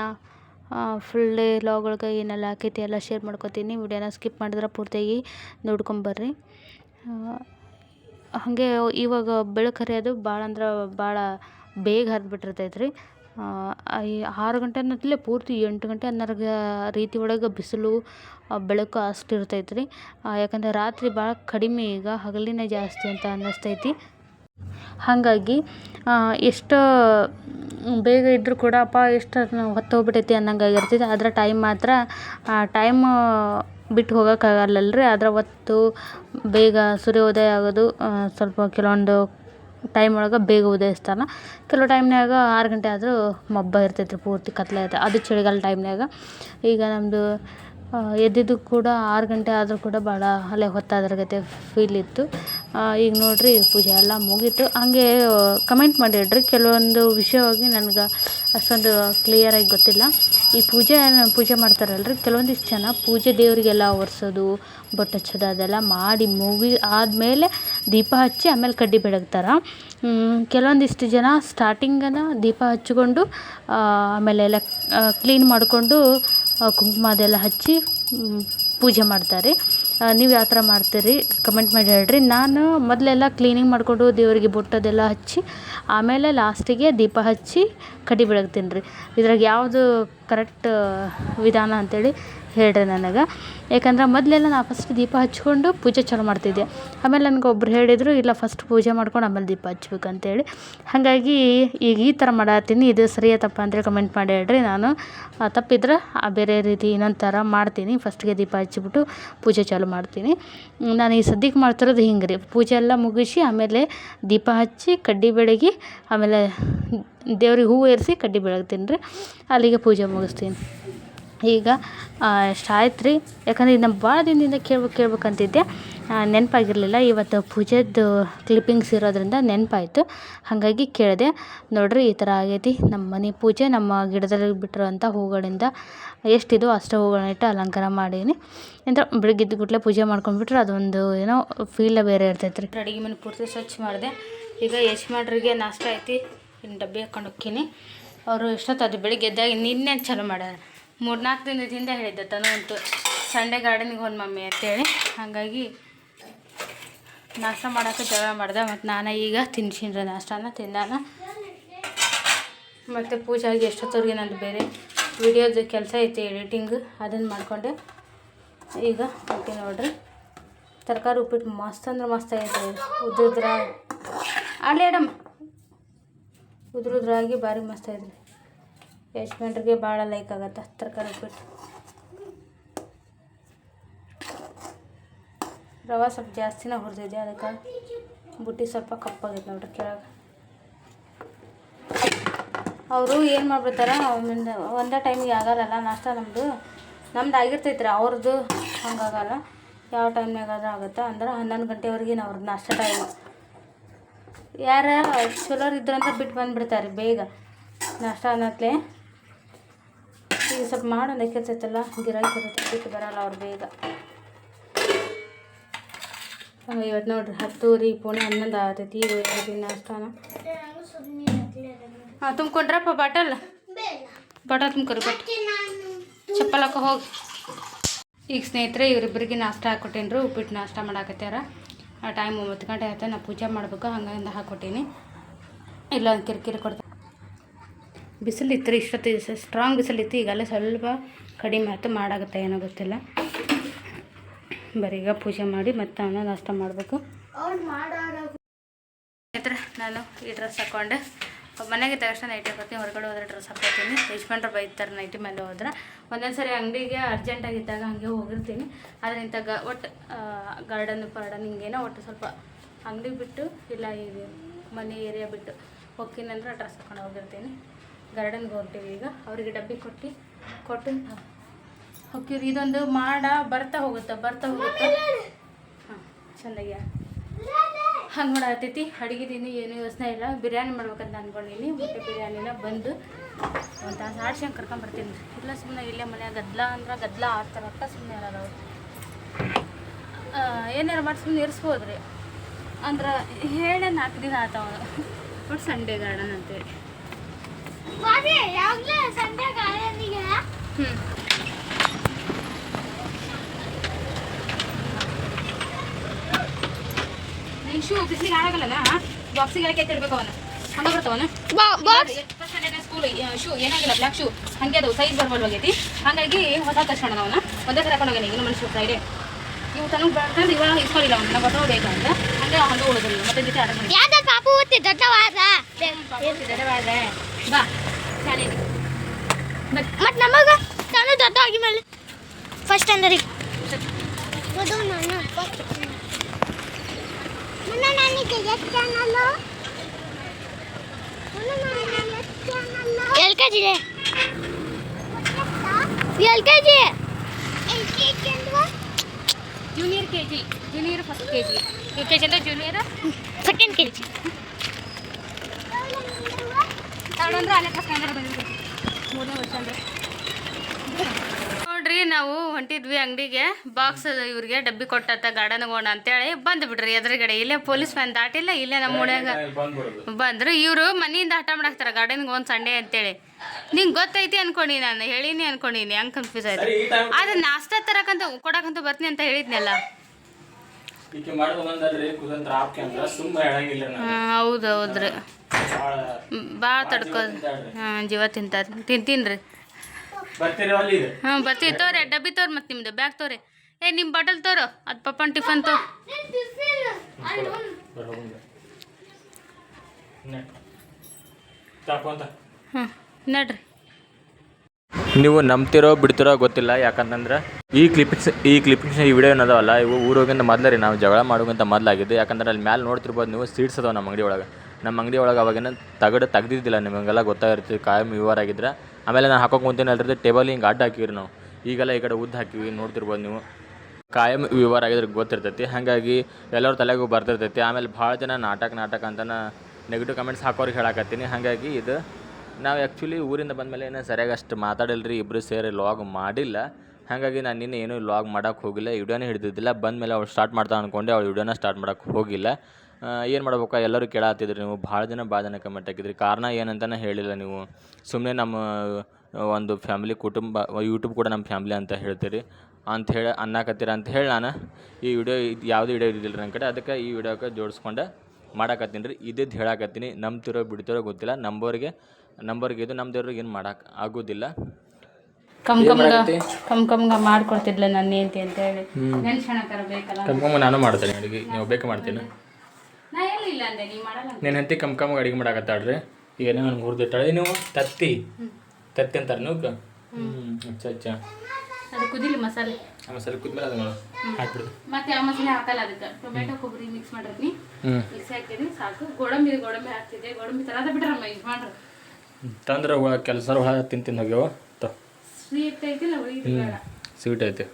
Speaker 1: ಫುಲ್ ಡೇ ಲಾಗೊಳಗೆ ಏನೆಲ್ಲ ಆಕೈತಿ ಎಲ್ಲ ಶೇರ್ ಮಾಡ್ಕೊತೀನಿ. ವಿಡಿಯೋನ ಸ್ಕಿಪ್ ಮಾಡಿದ್ರೆ ಪೂರ್ತಿಯಾಗಿ ನೋಡ್ಕೊಂಬರ್ರಿ ಹಾಗೆ ಇವಾಗ ಬೆಳಕು ಹರಿಯೋದು ಭಾಳ ಅಂದ್ರೆ ಭಾಳ ಬೇಗ ಹರಿದ್ಬಿಟ್ಟಿರ್ತೈತೆ ರೀ ಆರು ಗಂಟೆ ಅನ್ನೋದಲ್ಲೇ ಪೂರ್ತಿ ಎಂಟು ಗಂಟೆ ಅನ್ನೋರ್ಗೆ ರೀತಿ ಒಳಗೆ ಬಿಸಿಲು ಬೆಳಕು ಅಷ್ಟು ಇರ್ತೈತೆ ರೀ ಯಾಕಂದ್ರೆ ರಾತ್ರಿ ಭಾಳ ಕಡಿಮೆ ಈಗ, ಹಗಲಿನೇ ಜಾಸ್ತಿ ಅಂತ ಅನ್ನಿಸ್ತೈತಿ. ಹಾಗಾಗಿ ಎಷ್ಟು ಬೇಗ ಇದ್ದರೂ ಕೂಡ, ಅಪ್ಪ ಎಷ್ಟು ಹೊತ್ತು ಹೋಗ್ಬಿಟ್ಟೈತಿ ಅನ್ನಂಗೆ ಆಗಿರ್ತೈತಿ. ಆದ್ರೆ ಟೈಮ್ ಮಾತ್ರ ಟೈಮ್ ಬಿಟ್ಟು ಹೋಗೋಕ್ಕಾಗಲ್ಲಲ್ಲ ರೀ ಅದರ ಹೊತ್ತು ಬೇಗ ಸೂರ್ಯೋದಯ ಆಗೋದು ಸ್ವಲ್ಪ ಕೆಲವೊಂದು ಟೈಮ್ ಒಳಗೆ ಬೇಗ ಉದಯಿಸ್ತಾನೆ ಕೆಲವು ಟೈಮ್ನ್ಯಾಗ ಆರು ಗಂಟೆ ಆದರೂ ಮಬ್ಬ ಇರ್ತೈತೆ ರೀ ಪೂರ್ತಿ ಕತ್ಲೆ ಅದು ಚಳಿಗಾಲ ಟೈಮ್ನ್ಯಾಗ. ಈಗ ನಮ್ಮದು ಎದ್ದಿದ್ದು ಕೂಡ ಆರು ಗಂಟೆ ಆದರೂ ಕೂಡ ಭಾಳ ಅಲ್ಲೇ ಹೊತ್ತಾದ್ರಗತೆ ಫೀಲ್ ಇತ್ತು. ಈಗ ನೋಡಿರಿ ಪೂಜೆ ಎಲ್ಲ ಮುಗೀತು. ಹಾಗೆ ಕಮೆಂಟ್ ಮಾಡಿಡ್ರಿ ಕೆಲವೊಂದು ವಿಷಯವಾಗಿ ನನಗೆ ಅಷ್ಟೊಂದು ಕ್ಲಿಯರಾಗಿ ಗೊತ್ತಿಲ್ಲ. ಈ ಪೂಜೆ ಪೂಜೆ ಮಾಡ್ತಾರಲ್ರಿ? ಕೆಲವೊಂದಿಷ್ಟು ಜನ ಪೂಜೆ ದೇವರಿಗೆಲ್ಲ ಒರೆಸೋದು, ಬೊಟ್ಟು ಹಚ್ಚೋದು, ಅದೆಲ್ಲ ಮಾಡಿ ಮುಗಿ ಆದಮೇಲೆ ದೀಪ ಹಚ್ಚಿ ಆಮೇಲೆ ಕಡ್ಡಿ ಬೆಳಗ್ತಾರೆ. ಕೆಲವೊಂದಿಷ್ಟು ಜನ ಸ್ಟಾರ್ಟಿಂಗನ್ನು ದೀಪ ಹಚ್ಚಿಕೊಂಡು ಆಮೇಲೆ ಎಲ್ಲ ಕ್ಲೀನ್ ಮಾಡಿಕೊಂಡು ಕುಂಕುಮ ಅದೆಲ್ಲ ಹಚ್ಚಿ ಪೂಜೆ ಮಾಡ್ತಾರೆ. ನೀವು ಯಾವ ಥರ ಮಾಡ್ತೀರಿ? ಕಮೆಂಟ್ ಮಾಡಿ ಹೇಳ್ರಿ. ನಾನು ಮೊದಲೆಲ್ಲ ಕ್ಲೀನಿಂಗ್ ಮಾಡಿಕೊಂಡು ದೇವರಿಗೆ ಬೊಟ್ಟದೆಲ್ಲ ಹಚ್ಚಿ, ಆಮೇಲೆ ಲಾಸ್ಟಿಗೆ ದೀಪ ಹಚ್ಚಿ ಕಡ್ಡಿ ಬೆಳಗ್ತೀನಿ ರೀ. ಇದ್ರಾಗ ಯಾವುದು ಕರೆಕ್ಟ್ ವಿಧಾನ ಅಂತೇಳಿ ಹೇಳ್ರಿ ನನಗೆ. ಯಾಕಂದ್ರೆ ಮೊದಲೆಲ್ಲ ನಾ ಫಸ್ಟ್ ದೀಪ ಹಚ್ಕೊಂಡು ಪೂಜೆ ಚಾಲು ಮಾಡ್ತಿದ್ದೆ. ಆಮೇಲೆ ನನಗೆ ಒಬ್ರು ಹೇಳಿದರು, ಇಲ್ಲ ಫಸ್ಟ್ ಪೂಜೆ ಮಾಡ್ಕೊಂಡು ಆಮೇಲೆ ದೀಪ ಹಚ್ಬೇಕು ಅಂತೇಳಿ. ಹಾಗಾಗಿ ಈಗ ಈ ಥರ ಮಾಡತ್ತೀನಿ. ಇದು ಸರಿಯಾ ತಪ್ಪ ಅಂತೇಳಿ ಕಮೆಂಟ್ ಮಾಡಿ ಹೇಳ್ರಿ ನಾನು. ತಪ್ಪಿದ್ರೆ ಬೇರೆ ರೀತಿ ಇನ್ನೊಂದು ಥರ ಮಾಡ್ತೀನಿ. ಫಸ್ಟ್ಗೆ ದೀಪ ಹಚ್ಚಿಬಿಟ್ಟು ಪೂಜೆ ಚಾಲು ಮಾಡ್ತೀನಿ. ನಾನು ಈ ಸದ್ಯಕ್ಕೆ ಮಾಡ್ತಿರೋದು ಹಿಂಗೆ ರೀ ಪೂಜೆ ಎಲ್ಲ ಮುಗಿಸಿ ಆಮೇಲೆ ದೀಪ ಹಚ್ಚಿ ಕಡ್ಡಿ ಬೆಳಗಿ ಆಮೇಲೆ ದೇವ್ರಿಗೆ ಹೂವು ಏರಿಸಿ ಕಡ್ಡಿ ಬೆಳಗ್ತೀನಿ ರೀ. ಅಲ್ಲಿಗೆ ಪೂಜೆ ಮುಗಿಸ್ತೀನಿ. ಈಗ ಎಷ್ಟು ಆಯ್ತು ರೀ ಯಾಕಂದ್ರೆ ಇದು ಭಾಳ ದಿನದಿಂದ ಕೇಳ್ಬೇಕು ಕೇಳ್ಬೇಕಂತಿದ್ದೆ. ನೆನಪಾಗಿರಲಿಲ್ಲ. ಇವತ್ತು ಪೂಜೆದ್ದು ಕ್ಲಿಪ್ಪಿಂಗ್ಸ್ ಇರೋದ್ರಿಂದ ನೆನಪಾಯ್ತು. ಹಾಗಾಗಿ ಕೇಳಿದೆ, ನೋಡಿರಿ ಈ ಥರ ಆಗೈತಿ. ನಮ್ಮ ಮನೆ ಪೂಜೆ, ನಮ್ಮ ಗಿಡದಲ್ಲಿ ಬಿಟ್ಟಿರೋಂಥ ಹೂಗಳಿಂದ ಎಷ್ಟಿದೋ ಅಷ್ಟು ಹೂಗಳನ್ನ ಇಟ್ಟು ಅಲಂಕಾರ ಮಾಡೀನಿ. ಎಂತ ಬೆಳಗ್ಗೆ ಕೂಡಲೇ ಪೂಜೆ ಮಾಡ್ಕೊಂಡ್ಬಿಟ್ರೆ ಅದೊಂದು, ಏನೋ ಫೀಲ ಬೇರೆ ಇರ್ತೈತೆ ರೀ ಅಡುಗೆ ಮನೆ ಪೂರ್ತಿ ಸ್ವಚ್ಛ ಮಾಡಿದೆ. ಈಗ ಯಜಮಾನ್ರಿಗೆ ನಾಷ್ಟ ಐತಿ. ಇನ್ನು ಡಬ್ಬಿ ಹಾಕೊಂಡು ಹೋಗ್ತೀನಿ. ಅವರು ಎಷ್ಟೊತ್ತು ಬೆಳಿಗ್ಗೆ ಎದ್ದಾಗ ನಿನ್ನೆ ಚಾಲೂ ಮಾಡ್ಯಾರ. ಮೂರ್ನಾಲ್ಕು ದಿನದಿಂದ ಹೇಳಿದ್ದೆ, ತಾನು ಒಂದು ಸಂಡೇ ಗಾರ್ಡನಿಗೆ ಹೋದ್ ಮಮ್ಮಿ ಅಂತೇಳಿ. ಹಾಗಾಗಿ ನಾಷ್ಟ ಮಾಡೋಕೆ ಜಗಳ ಮಾಡ್ದೆ, ಮತ್ತು ನಾನು ಈಗ ತಿನ್ಸಿನ್ರಿ ನಾಷ್ಟಾನ, ತಿಂದಾನ. ಮತ್ತು ಪೂಜಾಗಿ ಎಷ್ಟೊತ್ತವ್ರಿಗೆ ನಂದು ಬೇರೆ ವಿಡಿಯೋದು ಕೆಲಸ ಐತಿ ಎಡಿಟಿಂಗ್ ಅದನ್ನು ಮಾಡಿಕೊಂಡೆ. ಈಗ ಓಕೆ ನೋಡ್ರಿ. ತರಕಾರಿ ಉಪ್ಪಿಟ್ಟು ಮಸ್ತ್ ಅಂದ್ರೆ ಮಸ್ತ್ ಆಗೈತೆ. ಉದ್ರುದ್ರ ಅಲ್ಲೇಡಮ್ ಉದ್ರುದ್ರಾಗಿ ಭಾರಿ ಮಸ್ತ್ ಐತ್ರಿ ಯಜಮಾನ್ರಿಗೆ ಭಾಳ ಲೈಕ್ ಆಗತ್ತೆ. ತರಕಾರಿ ಉಪ್ಪಿಟ್ಟು ರವೆ ಸ್ವಲ್ಪ ಜಾಸ್ತಿನೇ ಹುರಿದಿದೆ, ಅದಕ್ಕೆ ಬುಟ್ಟಿ ಸ್ವಲ್ಪ ಕಪ್ಪಾಗೈತೆ ನೋಡ್ರಿ ಕೆಳಗೆ. ಅವರು ಏನು ಮಾಡ್ಬಿಡ್ತಾರೆ, ಒಂದು, ಒಂದೇ ಟೈಮಿಗೆ ಆಗಲ್ಲಲ್ಲ ನಾಷ್ಟ ನಮ್ಮದು ನಮ್ದು ಆಗಿರ್ತೈತ್ರಿ ಅವ್ರದ್ದು ಹಂಗಾಗಲ್ಲ ಯಾವ ಟೈಮ್ನಾಗಾದ್ರೂ ಆಗುತ್ತೆ, ಅಂದ್ರೆ ಹನ್ನೊಂದು ಗಂಟೆವರೆಗೆ ಅವ್ರದ್ದು ನಾಷ್ಟ ಟೈಮು ಯಾರು ಚಲೋರು ಇದ್ರಂತ ಬಿಟ್ಟು ಬಂದುಬಿಡ್ತಾರೆ ಬೇಗ. ನಾಷ್ಟ ಅನ್ನತ್ಲೆ. ಈಗ ಸ್ವಲ್ಪ ಮಾಡೋದು ಇರ್ತೈತಲ್ಲ ಗಿರಾಕಿ ಇರುತ್ತೆ ಬಿಟ್ಟು ಬರಲ್ಲ ಅವ್ರು ಬೇಗ. ಇವತ್ತು ನೋಡ್ರಿ ಹತ್ತೂರಿ ಪುಣೆ ಹನ್ನೊಂದು ಆಗತೈತಿ ಈಗ ದಿನ ನಾಷ್ಟಾನ ಹಾಂ, ತುಂಬ್ಕೊಂಡ್ರಪ್ಪ ಬಾಟಲ್? ಬಾಟಲ್ ತುಂಬ್ಕೊರಿ ಬಟ್ ಚಪ್ಪಲ್ ಹಾಕೋ, ಹೋಗಿ. ಈಗ ಸ್ನೇಹಿತರೆ ಇವರಿಬ್ಬರಿಗೆ ನಾಷ್ಟ ಹಾಕ್ಕೊಟ್ಟೇನ್ರಿ ಉಪ್ಪಿಟ್ಟು ನಾಷ್ಟ ಮಾಡಾಕತ್ಯಾರ ಆ ಟೈಮ್ ಒಂಬತ್ತು ಗಂಟೆ ಆಯ್ತು, ನಾ ಪೂಜೆ ಮಾಡ್ಬೇಕು, ಹಂಗಂದ ಹಾಕ್ಕೊಟ್ಟೀನಿ ಇಲ್ಲ, ಒಂದು ಕಿರಿಕಿರಿ ಕೊಡ್ತಾ ಬಿಸಿಲು ಇತ್ತು ರೀ ಇಷ್ಟೊತ್ತು ಸ್ಟ್ರಾಂಗ್ ಬಿಸಿಲಿತ್ತು ಈಗಲ್ಲ ಸ್ವಲ್ಪ ಕಡಿಮೆ ಆಯಿತು ಮಾಡಾಗುತ್ತೆ ಏನೋ ಗೊತ್ತಿಲ್ಲ. ಬರೀ ಈಗ ಪೂಜೆ ಮಾಡಿ ಮತ್ತೆ ಅವನ ನಾಷ್ಟ ಮಾಡಬೇಕು. ನಾನು ಈ ಡ್ರೆಸ್ ಹಾಕ್ಕೊಂಡೆ ಮನೆಗೆ ತಕ್ಷಣ ನೈಟಿ ಹಾಕೋತೀನಿ ಹೊರಗಡೆ ಹೋದ್ರೆ ಡ್ರೆಸ್ ಹಾಕೋತೀನಿ. ಯಜಮಾನ್ರು ಬೈತಾರೆ ನೈಟಿ ಮೇಲೆ ಹೋದ್ರೆ. ಒಂದೊಂದು ಸರಿ ಅಂಗಡಿಗೆ ಅರ್ಜೆಂಟಾಗಿದ್ದಾಗ ಹಂಗೆ ಹೋಗಿರ್ತೀನಿ. ಆದರೆ ಇಂಥ ಗ ಒಟ್ಟು ಗಾರ್ಡನ್ ಪಾರ್ಡನ್ ಹಿಂಗೇನೋ ಒಟ್ಟು ಸ್ವಲ್ಪ ಅಂಗಡಿ ಬಿಟ್ಟು ಇಲ್ಲ ಈ ಮನೆ ಏರಿಯಾ ಬಿಟ್ಟು ಹೋಗ್ತೀನಂದ್ರೆ ಡ್ರೆಸ್ ಹಾಕೊಂಡು ಹೋಗಿರ್ತೀನಿ. ಗಾರ್ಡನ್ಗೆ ಹೋಗ್ತೀವಿ ಈಗ. ಅವರಿಗೆ ಡಬ್ಬಿ ಕೊಟ್ಟು ಕೊಟ್ಟು ಹೋಗ್ತೀವಿ ಇದೊಂದು ಮಾಡ, ಬರ್ತಾ ಹೋಗುತ್ತೆ ಬರ್ತಾ ಹೋಗುತ್ತೆ? ಹಾಂ, ಚೆನ್ನಾಗಿ. ಹಂಗೆ ಮಾಡಾತೈತಿ ಅಡುಗೆದೀನಿ ಏನು ಯೋಚನೆ ಇಲ್ಲ. ಬಿರಿಯಾನಿ ಮಾಡ್ಬೇಕಂತ ಅಂದ್ಕೊಂಡಿನಿ ಮೊಟ್ಟೆ ಬಿರಿಯಾನಿನ ಬಂದು ಒಂದು ತಾಸು ಆಡ್ಸ್ಕೊಂಡು ಕರ್ಕೊಂಬರ್ತೀನಿ ಇಲ್ಲ ಸುಮ್ಮನೆ ಇಲ್ಲೇ ಮನ್ಯಾಗ ಗದ್ಲ ಅಂದ್ರೆ ಗದ್ಲ ಆಡ್ತಾರೆ. ಒಟ್ಟ ಸುಮ್ಮನೆ ಇರೋದು. ಏನಾರು ಮಾಡಿ ಸುಮ್ಮನೆ ಇರಿಸ್ಬೋದ್ರಿ. ಅಂದ್ರೆ ಹೇಳೇ ನಾಲ್ಕು ದಿನ ಆತವ. ಸಂಡೇ ಗಾರ್ಡನ್ ಅಂತೇಳಿ
Speaker 4: ಬಾಬಿ ಯಾವಾಗಲೂ ಸಂಡೆ ಗಾರ್ಡನಿಗೆ
Speaker 1: ಹ್ಞೂ ನೀನು ಶೂ ಬಿಸಿಲಿಗೆ ಆಡಾಗಲ್ಲ ಬಾಕ್ಸಿಗೆ ಹಾಕಿ ಎತ್ತಿಡ್ಬೇಕು ಅವನ ಹಂಗೆ ಬರ್ತಾವನ
Speaker 4: ಬಾಕ್ಸ್
Speaker 1: ಸ್ಕೂಲ್ ಶೂ ಏನಾಗಿಲ್ಲ ಬ್ಲ್ಯಾಕ್ ಶೂ ಹಂಗೆ ಅದು ಸೈಜ್ ಬರ್ಬಲ್ ಹೋಗೈತಿ ಹಾಗಾಗಿ ಹೊಸ ತರ್ಸ್ಕೊಂಡ ಅವನ ಒಂದೇ ಸಲ ಹಾಕೊಂಡು ಹೋಗ್ಯಾನ ಈಗ ಮನುಷ್ಯ ಫ್ರೈಡೆ ಇವು ತನಗೆ ಬರ್ತಂದ್ರೆ ಇವಾಗ ಇಸ್ಕೊಂಡಿಲ್ಲ ಅವನು ನಾವು ಬಟ್ಟೆ ಬೇಕಂತ ಹಂಗೆ ಹಂಗೆ ಉಳಿದಿಲ್ಲ ಮತ್ತೆ ಜೊತೆ ಆಡ ಮಾಡಿ
Speaker 4: ಯಾವ್ದು ಪಾಪು ಓದ್ತಿ ದೊಡ್ಡವಾದ
Speaker 1: ಬಾ ಶಾಲೆಗೆ
Speaker 4: ಮತ್ ನಮಗ ನಾನು ದೊಡ್ಡ ಆಗಿ ಮೇಲೆ ಫಸ್ಟ್ ಸ್ಟ್ಯಾಂಡರ್ಡಿಗೆ ಅದು ನಾನು ಮುನ್ನ ನನಗೆ ಎಷ್ಟು channel L K G L K G L K G ಅಂದ್ರೆ
Speaker 1: junior K G junior first K G U K G ಅಂದ್ರೆ ಜೂನಿಯರ್
Speaker 4: ಸೆಕೆಂಡ್ ಕೆ ಜಿ
Speaker 1: ತಗೊಂಡ್ರೆ ಅಲ್ಲೇ ಫಸ್ಟ್ ಸ್ಟ್ಯಾಂಡರ್ಡ್ ಬಂದಿದ್ದು ಮೂರನೇ ವರ್ಷ ಅಂದ್ರೆ. ನೋಡ್ರಿ ನಾವು ಹೊಂಟಿದ್ವಿ ಅಂಗಡಿಗೆ. ಬಾಕ್ಸ್ ಇವ್ರಿಗೆ ಡಬ್ಬಿ ಕೊಟ್ಟತ್ತ ಗಾರ್ಡನ್ ಹೋಗೋಣ ಅಂತೇಳಿ ಬಂದು ಬಿಡ್ರಿ ಎದುರುಗಡೆ. ಇಲ್ಲೇ ಪೊಲೀಸ್ ಮ್ಯಾನ್ ದಾಟಿಲ್ಲ ಇಲ್ಲೇ ನಮ್ಮ ಓಣ್ಯಾಗ ಬಂದ್ರು. ಇವರು ಮನೆಯಿಂದ ಹಠ ಮಾಡಾಕ್ತಾರ ಗಾರ್ಡನ್ಗೆ ಒಂದು ಸಂಡೇ ಅಂತೇಳಿ. ನಿಂಗೆ ಗೊತ್ತೈತಿ ಅನ್ಕೊಂಡಿ ನಾನು ಹೇಳಿನಿ ಅನ್ಕೊಂಡಿನಿ ಹಂಗೆ ಕನ್ಫ್ಯೂಸ್ ಆಯ್ತು. ಆದ್ರೆ ನಾಷ್ಟ ತರಕಂತ ಕೊಡಕಂತ ಬರ್ತೀನಿ ಅಂತ ಹೇಳಿದ್ನಲ್ಲ.
Speaker 2: ಈಕೆ ಮಾಡೋದು ಬಂದ್ರಿ ಕುದಂತ್ರ ಆಪ್ಕೆ ಅಂದ್ರೆ ಸುಮ್ಮನೆ ಹೇಳಂಗಿಲ್ಲ ನಾನು
Speaker 1: ಹಾಂ ಹೌದು ಹೌದ್ರಿ
Speaker 2: ಭಾಳ
Speaker 1: ಭಾಳ ತಡ್ಕೋದು ಹಾಂ ಜೀವ ತಿಂತಾರೆ. ತಿಂತೀನಿ
Speaker 2: ಬರ್ತೀರಿ ಅಲ್ಲಿ
Speaker 1: ಹಾಂ ಬರ್ತೀವಿ ತೋರಿ ಡಬ್ಬಿ ತೋರಿ ಮತ್ತು ನಿಮ್ದು ಬ್ಯಾಗ್ ತೋರಿ. ಏ ನಿಮ್ಮ ಬಾಟಲ್ ತೋರು ಅದು ಪಪ್ಪನ್ ಟಿಫನ್ ತೋ.
Speaker 2: ಹಾಂ
Speaker 1: ಹ್ಞೂ ನಡ್ರಿ.
Speaker 2: ನೀವು ನಂಬ್ತಿರೋ ಬಿಡ್ತಿರೋ ಗೊತ್ತಿಲ್ಲ ಯಾಕಂತಂದ್ರೆ ಈ ಕ್ಲಿಪಿಕ್ಸ್ ಈ ಕ್ಲಿಪಿಕ್ಸ್ ಈ ವಿಡಿಯೋ ಏನದವಲ್ಲ, ಇವು ಊರೋಗಿಂದ ಮೊದಲೇ ರೀ, ನಾವು ಜಗಳ ಮಾಡೋಕ್ಕಿಂತ ಮೊದಲಾಗಿದ್ದು. ಯಾಕಂದ್ರೆ ಅಲ್ಲಿ ಮ್ಯಾಲೆ ನೋಡ್ತಿರ್ಬೋದು ನೀವು ಸೀಟ್ಸ್ ಅದಾವೆ ನಮ್ಮ ಅಂಗಡಿ ಒಳಗೆ. ನಮ್ಮ ಅಂಗಡಿ ಒಳಗೆ ಅವಾಗೇನು ತಗಡು, ತೆಗ್ದಿದ್ದಿಲ್ಲ, ನಿಮಗೆಲ್ಲ ಗೊತ್ತಾಗಿರ್ತೀವಿ, ಕಾಯಂ ವ್ಯವಹಾರ ಆಗಿದ್ರೆ ಆಮೇಲೆ ನಾನು ಹಾಕೋಕೆ ಕುಂತೀನಿ ಅಲ್ರಿ ಟೇಬಲ್ ಹಿಂಗೆ ಅಡ್ಡ ಹಾಕಿವ್ರಿ ನಾವು. ಈಗೆಲ್ಲ ಈ ಕಡೆ ಉದ್ದ ಹಾಕಿವಿ, ನೋಡ್ತಿರ್ಬೋದು ನೀವು. ಕಾಯಂ ವಿವರ ಆಗಿದ್ರೆ ಗೊತ್ತಿರ್ತೈತಿ. ಹಾಗಾಗಿ ಎಲ್ಲರ ತಲೆಗೂ ಬರ್ತಿರ್ತೈತಿ. ಆಮೇಲೆ ಭಾಳ ಜನ ನಾಟಕ ನಾಟಕ ಅಂತನ ನೆಗೆಟಿವ್ ಕಮೆಂಟ್ಸ್ ಹಾಕೋರಿಗೆ ಹೇಳಕತ್ತೀನಿ. ಹಾಗಾಗಿ ಇದು, ನಾವು ಆ್ಯಕ್ಚುಲಿ ಊರಿಂದ ಬಂದಮೇಲೆ ಏನೋ ಸರಿಯಾಗಿ ಅಷ್ಟು ಮಾತಾಡಿಲ್ಲ ರೀ ಇಬ್ಬರು ಸೇರಿ ಲಾಗ್ ಮಾಡಿಲ್ಲ. ಹಾಗಾಗಿ ನಾನು ನಿನ್ನೆ ಏನೂ ಲಾಗ್ ಮಾಡೋಕೆ ಹೋಗಿಲ್ಲ ವಿಡಿಯೋನೇ ಹಿಡಿದಿದ್ದಿಲ್ಲ. ಬಂದಮೇಲೆ ಅವ್ಳು ಸ್ಟಾರ್ಟ್ ಮಾಡ್ತಾ ಅಂದ್ಕೊಂಡೆ ಅವ್ಳು ವಿಡಿಯೋನ ಸ್ಟಾರ್ಟ್ ಮಾಡೋಕೆ ಹೋಗಿಲ್ಲ. ಏನು ಮಾಡ್ಬೇಕು? ಎಲ್ಲರೂ ಕೇಳಾತಿದ್ರಿ ನೀವು, ಭಾಳ ಜನ ಭಾಳ ಜನ ಕಮೆಂಟ್ ಹಾಕಿದ್ರಿ. ಕಾರಣ ಏನಂತನೇ ಹೇಳಿಲ್ಲ ನೀವು. ಸುಮ್ಮನೆ ನಮ್ಮ ಒಂದು ಫ್ಯಾಮಿಲಿ ಕುಟುಂಬ ಯೂಟ್ಯೂಬ್ ಕೂಡ ನಮ್ಮ ಫ್ಯಾಮಿಲಿ ಅಂತ ಹೇಳ್ತೀರಿ. ಅಂತ ಹೇಳಿ, ಅನ್ನಕತ್ತೀರ ಅಂತ ಹೇಳಿ ನಾನು ಈ ವಿಡಿಯೋ, ಇದು ಯಾವುದು ವಿಡಿಯೋ ಇದ್ದಿಲ್ಲ ನನ್ನ ಕಡೆ, ಅದಕ್ಕೆ ಈ ವಿಡಿಯೋಕ್ಕೆ ಜೋಡಿಸ್ಕೊಂಡು ಮಾಡಾಕತ್ತೀನಿ ರೀ. ಇದ್ದಿದ್ದು ಹೇಳಾಕತ್ತೀನಿ. ನಂಬ್ತಿರೋ ಬಿಡ್ತಿರೋ ಗೊತ್ತಿಲ್ಲ. ನಂಬೋರಿಗೆ, ನಂಬರ್ಗೆ ಇದು ನಮ್ದವ್ರಿಗೆ ಏನು ಮಾಡೋಕೆ ಆಗೋದಿಲ್ಲ.
Speaker 1: ಕಮ್
Speaker 2: ಕಮ್
Speaker 1: ಕಮ್ಗ
Speaker 2: ಮಾಡಕತ್ತಿ?
Speaker 1: ಕಮ್ ಕಮ್ಗ ಮಾಡ್ಕೊಡ್ತಿದ್ಲ ನನ್ನ ಹೆಂಡತಿ ಅಂತ ಹೇಳಿ. ನೆನ್ಸ್ಕೊಳಕ್ಕಾರ ಬೇಕಲ್ಲ
Speaker 2: ಕಮ್ಕಮ್ಮ ನಾನು ಮಾಡ್ತೇನೆ ಅಡುಗೆ. ನೀವು ಬೇಕು ಮಾಡ್ತೀನಿ
Speaker 1: ನಾ ಹೇಳಿಲ್ಲ ಅಂದೆ ನೀ ಮಾಡಲ್ಲ.
Speaker 2: నేను ಹೆಂಡತಿ ಕಮ್ ಕಮ್ಗೆ ಅಡುಗೆ ಮಾಡಾಕತ್ತಾಳ್ರಿ ಈಗ ಏನೋ ನನಗೆ ಹುರಿದಿಟ್ಟಾಳೆ ನೀವು ತತ್ತಿ. ತತ್ತಿ ಅಂತಾರೆ ನೀವು ಅಚ್ಚ ಅಚ್ಚ.
Speaker 1: ಅದು ಕುದಿಲಿ ಮಸಾಲೆ.
Speaker 2: ಆ ಮಸಾಲೆ ಕುದ್ಮೇಲೆ ಅದು ಹಾಕ್ಬಿಡ್ದು
Speaker 1: ಮತ್ತೆ ಆ ಮಸಾಲೆ ಹಾಕಲ್ಲ ಅದಕ್ಕೆ. ಟೊಮೆಟೊ ಕೊಬ್ಬರಿ ಮಿಕ್ಸ್ ಮಾಡಿರ್ತೀನಿ. ಮಿಕ್ಸ್ ಹಾಕ್ತೀನಿ ಸಾಕು. ಗೋಡಂಬಿ ಗೋಡಂಬಿ ಹಾಕ್ತಿದ್ದೆ. ಗೋಡಂಬಿ ತರದ ಬಿಟ್ರಮ್ಮ ಇದು ಮಾಡ್ರಿ.
Speaker 2: ತಂದ್ರೆ ಕೆಲಸ ತಿಂದು ಹೋಗ್ಯಾವ. ತೊ.
Speaker 1: ಸ್ವೀಟ್ ಐತಿಲ್ಲ ಹುಳಿ ಬೇಡ.
Speaker 2: ಸ್ವೀಟ್ ಐತೆ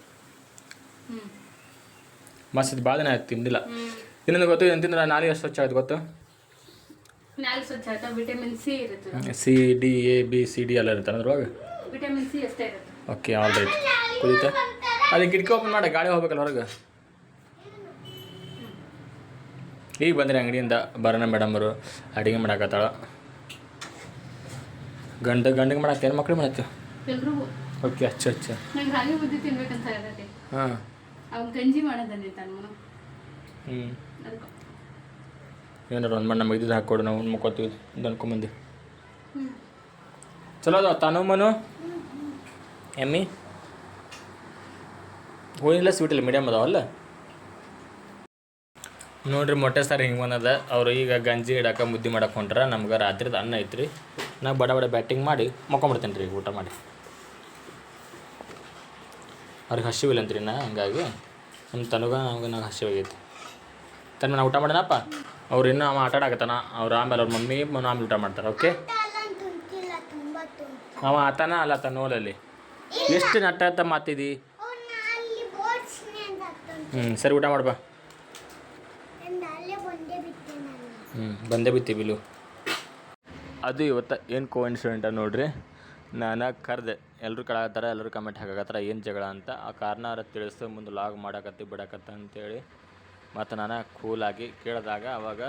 Speaker 2: ಮಸ್ತ್ ಭಾಳ ದಿನ ಆಯ್ತು ತಿಂದಿಲ್ಲ. ಇನ್ನೊಂದು ಗೊತ್ತು ಏನು ತಿಂದ್ರೆ ನಾಳೆ ಎಷ್ಟು ಸ್ವಚ್ಛ ಆಯ್ತು ಗೊತ್ತು?
Speaker 1: ನಾಲ್ಕು ಸ್ವಚ್ಛ ಆಯ್ತಾ? ವಿಟಮಿನ್ ಸಿ ಇರುತ್ತೆ
Speaker 2: C D A B C D ಎಲ್ಲ ಇರುತ್ತೆ ಅದ್ರೊಳಗೆ?
Speaker 1: ವಿಟಮಿನ್ ಸಿ ಅಷ್ಟೇ ಇರುತ್ತೆ.
Speaker 2: ಓಕೆ ಆಲ್ ರೈಟ್ ಕುದೀತ? ಅದು ಕಿಟಕಿ ಓಪನ್ ಮಾಡಿ ಗಾಳಿ ಹೋಗ್ಬೇಕಲ್ಲ ಹೊರಗೆ? ಈಗ ಬಂದ್ರಿ ಅಂಗಡಿಯಿಂದ ಬರೋಣ ಅವರು ಅಡುಗೆ ಮಾಡಾಕತ್ತಾಳ ಗಂಡ ಗಂಡಿಗೆ ಮಾಡತ್ತೇನು ಮಕ್ಳು ಮಾಡತ್ತೆ
Speaker 1: ಎಲ್ರಿಗೂ.
Speaker 2: ಓಕೆ ಅಚ್ಚ ಅಚ್ಚ.
Speaker 1: ನಂಗೆ ರಾಗಿ ಮುದ್ದೆ ತಿನ್ಬೇಕಂತ ಇರತ್ತೆ
Speaker 2: ಹಾಂ.
Speaker 1: ಅವ್ನು ಗಂಜಿ ಮಾಡೋದನ್ನೇ ತನ್ನ
Speaker 2: ಹ್ಞೂ ಏನಾರು ಒಂದು ಮಣ್ಣ ನಮಗೆ ಇದ್ದು ಹಾಕ್ಕೊಡು ನಾವು ಮುಕ್ಕೋತೀವಿ ಅನ್ಕೊಂಬಂದು
Speaker 1: ಹ್ಞೂ
Speaker 2: ಚಲೋ ಅದಾವ ತಾನು ಮನು? ಎಮ್ಮಿ? ಹೋಳಿಲ್ಲ ಸ್ವೀಟ್ ಇಲ್ಲ ಮೀಡಿಯಮ್ ಅದಾವಲ್ಲ ನೋಡ್ರಿ ಮೊಟ್ಟೆ ಸಾರು ಹಿಂಗೆ ಬಂದದ. ಅವರು ಈಗ ಗಂಜಿ ಇಡಾಕ ಮುದ್ದೆ ಮಾಡಕ್ಕೆ ಹೊಂಟ್ರ ನಮ್ಗೆ ರಾತ್ರಿದ ಅನ್ನ ಐತ್ರಿ. ನಾ ಬಡ ಬಡ ಬ್ಯಾಟಿಂಗ್ ಮಾಡಿ ಮಕ್ಕೊಂಬಿಡ್ತೇನೆ ರೀ ಊಟ ಮಾಡಿ. ಅವ್ರಿಗೆ ಹಸಿವಿಲ್ಲ ಅಂತ್ರಿ ನಾ? ಹಂಗಾಗಿ ನಮ್ಮ ತನಗ ನಮ್ಗೆ ನಂಗೆ ಹಸಿವಾಗೈತಿ. ತನ್ನ ನಾ ಊಟ ಮಾಡೋಣಪ್ಪ ಅವ್ರು ಇನ್ನೂ ಅವ ಆಟ ಆಡಕತ್ತಾನ. ಅವ್ರು ಆಮೇಲೆ ಅವ್ರ ಮಮ್ಮಿ ಆಮೇಲೆ ಊಟ ಮಾಡ್ತಾರೆ, ಓಕೆ? ಅವ ಆತನ ಅಲ್ಲ ಆತ ನೋಲಲ್ಲಿ. ಎಷ್ಟು ನಟ್ಟ ಮಾತಿದಿ? ಹ್ಞೂ ಸರಿ ಊಟ ಮಾಡ್ಬಾ. ಹ್ಞೂ ಬಂದೇ ಬಿತ್ತಿ ಬಿಲು. ಅದು ಇವತ್ತು ಏನು ಕೋ ಇನ್ಸಿಡೆಂಟ ನೋಡ್ರಿ. ನಾನು ಕರೆದೆ. ಎಲ್ಲರೂ ಕಳಾಕತ್ತಾರ ಎಲ್ಲರೂ ಕಮೆಂಟ್ ಹಾಕಾಕತ್ತಾರ ಏನು ಜಗಳ ಅಂತ ಆ ಕಾರಣ ತಿಳಿಸು ಮುಂದೆ ಲಾಗ್ ಮಾಡಾಕತ್ತಿ ಬಿಡಾಕತ್ತ ಅಂತೇಳಿ ಮತ್ತು ನಾನು ಕೂಲಾಗಿ ಕೇಳಿದಾಗ ಅವಾಗ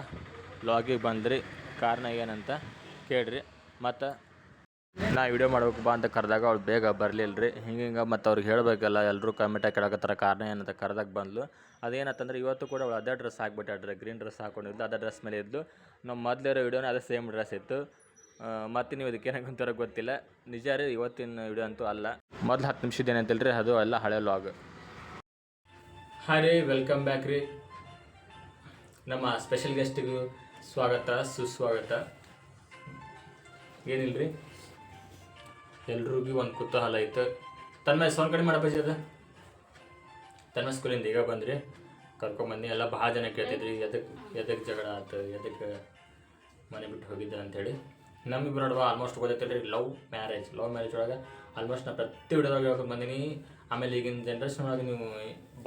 Speaker 2: ಲಾಗಿಗೆ ಬಂದ್ರಿ. ಕಾರಣ ಏನಂತ ಕೇಳ್ರಿ. ಮತ್ತು ನಾ ವಿಡಿಯೋ ಮಾಡ್ಬೇಕು ಬಾ ಅಂತ ಕರೆದಾಗ ಅವ್ಳು ಬೇಗ ಬರಲಿಲ್ಲ ರೀ ಹಿಂಗೆ ಹಿಂಗೆ ಮತ್ತು ಅವ್ರಿಗೆ ಹೇಳಬೇಕಲ್ಲ ಎಲ್ಲರೂ ಕಮೆಂಟಾಗಿ ಕೇಳಕತ್ತಾರ ಕಾರಣ ಏನಂತ ಕರೆದಾಗ ಬಂದ್ಲು. ಅದೇನತ್ತಂದ್ರೆ ಇವತ್ತು ಕೂಡ ಅವಳು ಅದೇ ಡ್ರೆಸ್ ಹಾಕ್ಬಿಟ್ಟಾಡ್ರಿ ಗ್ರೀನ್ ಡ್ರೆಸ್ ಹಾಕೊಂಡಿದ್ದು, ಅದೇ ಡ್ರೆಸ್ ಮೇಲೆ ಇದ್ದು. ನಮ್ಮ ಮೊದಲಿರೋ ವಿಡಿಯೋನೇ ಅದೇ ಸೇಮ್ ಡ್ರೆಸ್ ಇತ್ತು. ಮತ್ತು ನೀವು ಇದಕ್ಕೆ ಏನಂತಾರ ಗೊತ್ತಿಲ್ಲ. ನಿಜ ರೀ, ಇವತ್ತಿನ ವಿಡಿಯೋ ಅಂತೂ ಅಲ್ಲ. ಮೊದಲು ಹತ್ತು ನಿಮಿಷದ ಏನಂತಲ್ರಿ ಅದು ಎಲ್ಲ ಹಳೆ ಲಾಗ್ ಹಾಂ ರೀ ವೆಲ್ಕಮ್ ಬ್ಯಾಕ್ ರೀ. ನಮ್ಮ ಸ್ಪೆಷಲ್ ಗೆಸ್ಟಿಗೂ ಸ್ವಾಗತ, ಸುಸ್ವಾಗತ. ಏನಿಲ್ಲ ರೀ ಎಲ್ರಿಗೂ ಒಂದು ಕುತೂಹಲ ಐತೆ. ತನ್ನ ಸೌಂಡ್ ಕಡಿಮೆ ಮಾಡಪ್ಪಾಜಿ ಅದ. ತನ್ನ ಸ್ಕೂಲಿಂದ ಈಗ ಬಂದ್ರಿ. ಕರ್ಕೊಂಬಂದು ಎಲ್ಲ ಭಾಳ ಜನ ಕೇಳ್ತಿದ್ರಿ ಎದಕ್ಕೆ ಎದಕ್ಕೆ ಜಗಳ ಆಯ್ತು ಎದಕ್ಕೆ ಮನೆ ಬಿಟ್ಟು ಹೋಗಿದ್ದ ಅಂತೇಳಿ. ನಮ್ಮಿಬ್ರು ನೋಡುವ ಆಲ್ಮೋಸ್ಟ್ ಗೊತ್ತೈತೆ ಲವ್ ಮ್ಯಾರೇಜ್ ಲವ್ ಮ್ಯಾರೇಜ್ ಒಳಗೆ ಆಲ್ಮೋಸ್ಟ್ ನಾ ಪ್ರತಿ ವಿಡಿಯೋದಾಗ ಹೇಳ್ಕೊಂಡು ಬಂದೀನಿ. ಆಮೇಲೆ ಈಗಿನ ಜನ್ರೇಷನ್ ಒಳಗೆ ನೀವು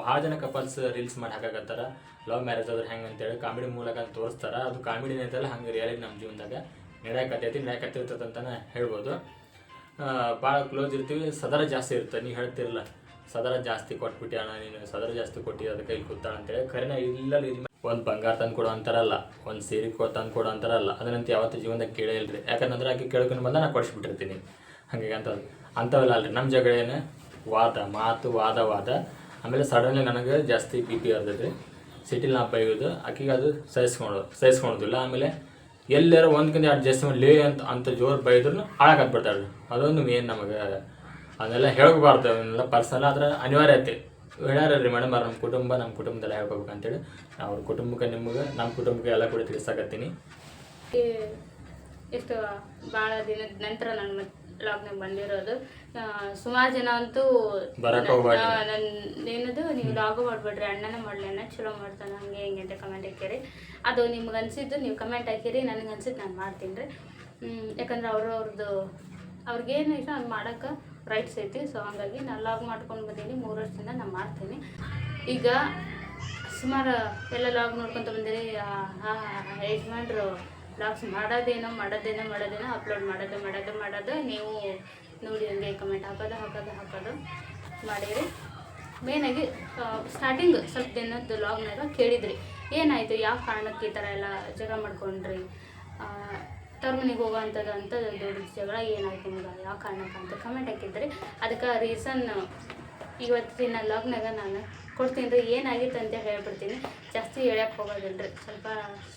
Speaker 2: ಭಾಳ ಜನ ಕಪಲ್ಸ್ ರೀಲ್ಸ್ ಮಾಡಿ ಹಾಕಾಕತ್ತಾರ. ಲವ್ ಮ್ಯಾರೇಜ್ ಆದ್ರೆ ಹೆಂಗೆ ಅಂತೇಳಿ ಕಾಮಿಡಿ ಮೂಲಕ ತೋರಿಸ್ತಾರ. ಅದು ಕಾಮಿಡಿ ಅಂತಲ್ಲ, ಹಂಗೆ ರಿಯಾಲಿಟಿ ನಮ್ಮ ಜೀವನದಾಗ ನಡೆಯಕತ್ತೈತಿ ನಡೆಯಕತ್ತಿರ್ತದೆ ಅಂತಲೇ ಹೇಳ್ಬೋದು ಭಾಳ ಕ್ಲೋಸ್ ಇರ್ತೀವಿ. ಸದರ ಜಾಸ್ತಿ ಇರ್ತದೆ, ನೀವು ಹೇಳ್ತಿರಲ್ಲ. ಸದರ ಜಾಸ್ತಿ ಕೊಟ್ಬಿಟ್ಟಿ ಅಣ್ಣ ನೀನು, ಸದರ ಜಾಸ್ತಿ ಕೊಟ್ಟಿ ಅದಕ್ಕೆ ಇಲ್ಲಿ ಕೂತಾಳ ಅಂತೇಳಿ ಖರೇನ ಇಲ್ಲ ಒಂದು ಬಂಗಾರ ತಂದು ಕೊಡು ಅಂತಾರಲ್ಲ, ಒಂದು ಸೀರೆ ಕೊ ತಂದು ಕೊಡು ಅಂತಾರಲ್ಲ, ಅದನ್ನಂತ ಯಾವತ್ತೂ ಜೀವನದಾಗ ಕೇಳೇ ಇಲ್ರಿ. ಯಾಕಂದ್ರೆ ಆಕೆ ಕೇಳ್ಕೊಂಡು ಬಂದ ನಾನು ಕೊಡಿಸ್ಬಿಟ್ಟಿರ್ತೀನಿ. ಹಾಗಾಗಿ ಅಂತ ಅಂಥವೆಲ್ಲ ಅಲ್ರಿ. ನಮ್ಮ ಜಗಳ ಏನು? ವಾದ, ಮಾತು ವಾದ ವಾದ. ಆಮೇಲೆ ಸಡನ್ಲಿ ನನಗೆ ಜಾಸ್ತಿ ಬಿ ಪಿ ಇರ್ತೈತಿ ಸಿಟಿಲಿ ನಾ ಬೈಯೋದು ಆಕೆಗೆ ಅದು ಸಹಿಸ್ಕೊಳೋದು ಸಹಿಸ್ಕೊಳೋದಿಲ್ಲ. ಆಮೇಲೆ ಎಲ್ಲಾರು ಒಂದ್ಕಿಂತ ಎರಡು ಜಾಸ್ತಿ ಲೇ ಅಂತ ಅಂತ ಜೋರು ಬೈದ್ರು ರೀ ಅದೊಂದು ಮೇನ್ ನಮಗೆ ಅದನ್ನೆಲ್ಲ ಹೇಳ್ಬಾರ್ದು ಅವನ್ನೆಲ್ಲ ಪರ್ಸನಲ್ ಆದ್ರೆ ಅನಿವಾರ್ಯತೆ. ಹೇಳ್ಯಾರ ಮೇಡಮ್ ಅವ್ರ ನಮ್ಮ ಕುಟುಂಬ ನಮ್ಮ ಕುಟುಂಬದಲ್ಲಿ ಹೇಳ್ಕೊಬೇಕು ಅಂತೇಳಿ. ಅವ್ರ ಕುಟುಂಬಕ್ಕೆ ನಿಮ್ಗೆ ನಮ್ಮ ಕುಟುಂಬಕ್ಕೆ ಎಲ್ಲ ಕೂಡ ತಿಳಿಸಾಕತ್ತೀನಿ.
Speaker 1: ಎಷ್ಟು ಭಾಳ ದಿನದ ನಂತರ ನಾನು ಮತ್ತೆ ಬಂದಿರೋದು. ಸುಮಾರು ಜನ ಅಂತೂ ನನ್ನ ಏನದು ನೀವು ಲಾಗು ಮಾಡ್ಬೇಡ್ರಿ ಅಣ್ಣನ ಮಾಡ್ಲಿ ಅಣ್ಣ ಚಲೋ ಮಾಡ್ತಾನೆ ಹಂಗೆ ಹಿಂಗೆ ಅಂತ ಕಮೆಂಟ್ ಹಾಕಿರಿ ಅದು ನಿಮ್ಗೆ ಅನ್ಸಿದ್ದು ನೀವು ಕಮೆಂಟ್ ಹಾಕಿರಿ ನನಗೆ ಅನ್ಸಿದ್ದು ನಾನು ಮಾಡ್ತೀನಿ ರೀ. ಯಾಕಂದ್ರೆ ಅವರು ಅವ್ರದ್ದು ಅವ್ರಿಗೇನು ಇಷ್ಟ ಅದು ಮಾಡೋಕೆ ರೈಟ್ಸ್ ಐತಿ ಸೊ ಹಂಗಾಗಿ ನಾನು ಲಾಗ್ ಮಾಡ್ಕೊಂಡು ಬಂದೀನಿ, ಮೂರು ವರ್ಷದಿಂದ ನಾನು ಮಾಡ್ತೀನಿ. ಈಗ ಸುಮಾರು ಎಲ್ಲ ಲಾಗ್ ನೋಡ್ಕೊತ ಬಂದಿರಿ ಯಜಮಾನ್ರು ಲಾಗ್ಸ್ ಮಾಡೋದೇನೋ ಮಾಡೋದೇನೋ ಮಾಡೋದೇನೋ ಅಪ್ಲೋಡ್ ಮಾಡೋದು ಮಾಡೋದು ಮಾಡೋದು, ನೀವು ನೋಡಿ ಹಂಗೆ ಕಮೆಂಟ್ ಹಾಕೋದು ಹಾಕೋದು ಹಾಕೋದು ಮಾಡಿರಿ. ಮೇನಾಗಿ ಸ್ಟಾರ್ಟಿಂಗ್ ಸ್ವಲ್ಪ ದಿನದ್ದು ಲಾಗ್ನಾಗ ಕೇಳಿದ್ರಿ. ಏನಾಯಿತು, ಯಾವ ಕಾರಣಕ್ಕೆ ಈ ಥರ ಎಲ್ಲ ಜಗ ಮಾಡ್ಕೊಂಡ್ರಿ? ತವ್ರ ಮನೆಗೆ ಹೋಗೋವಂಥದ್ದು ಅಂತ ದೊಡ್ಡ ಜಗಳ ಏನಾಯ್ತು ನಿಮ್ಗೆ ಯಾವ ಕಾರಣಕ್ಕೆ ಅಂತ ಕಮೆಂಟ್ ಹಾಕಿದ್ರಿ ಅದಕ್ಕೆ ರೀಸನ್ ಇವತ್ತಿನ ಲಾಗ್ನಾಗ ನಾನು ಕೊಡ್ತೀನಿ ರೀ ಏನಾಗಿತ್ತು ಅಂತ ಹೇಳ್ಬಿಡ್ತೀನಿ. ಜಾಸ್ತಿ ಹೇಳಕ್ಕೆ ಹೋಗೋದಿಲ್ಲ ರೀ ಸ್ವಲ್ಪ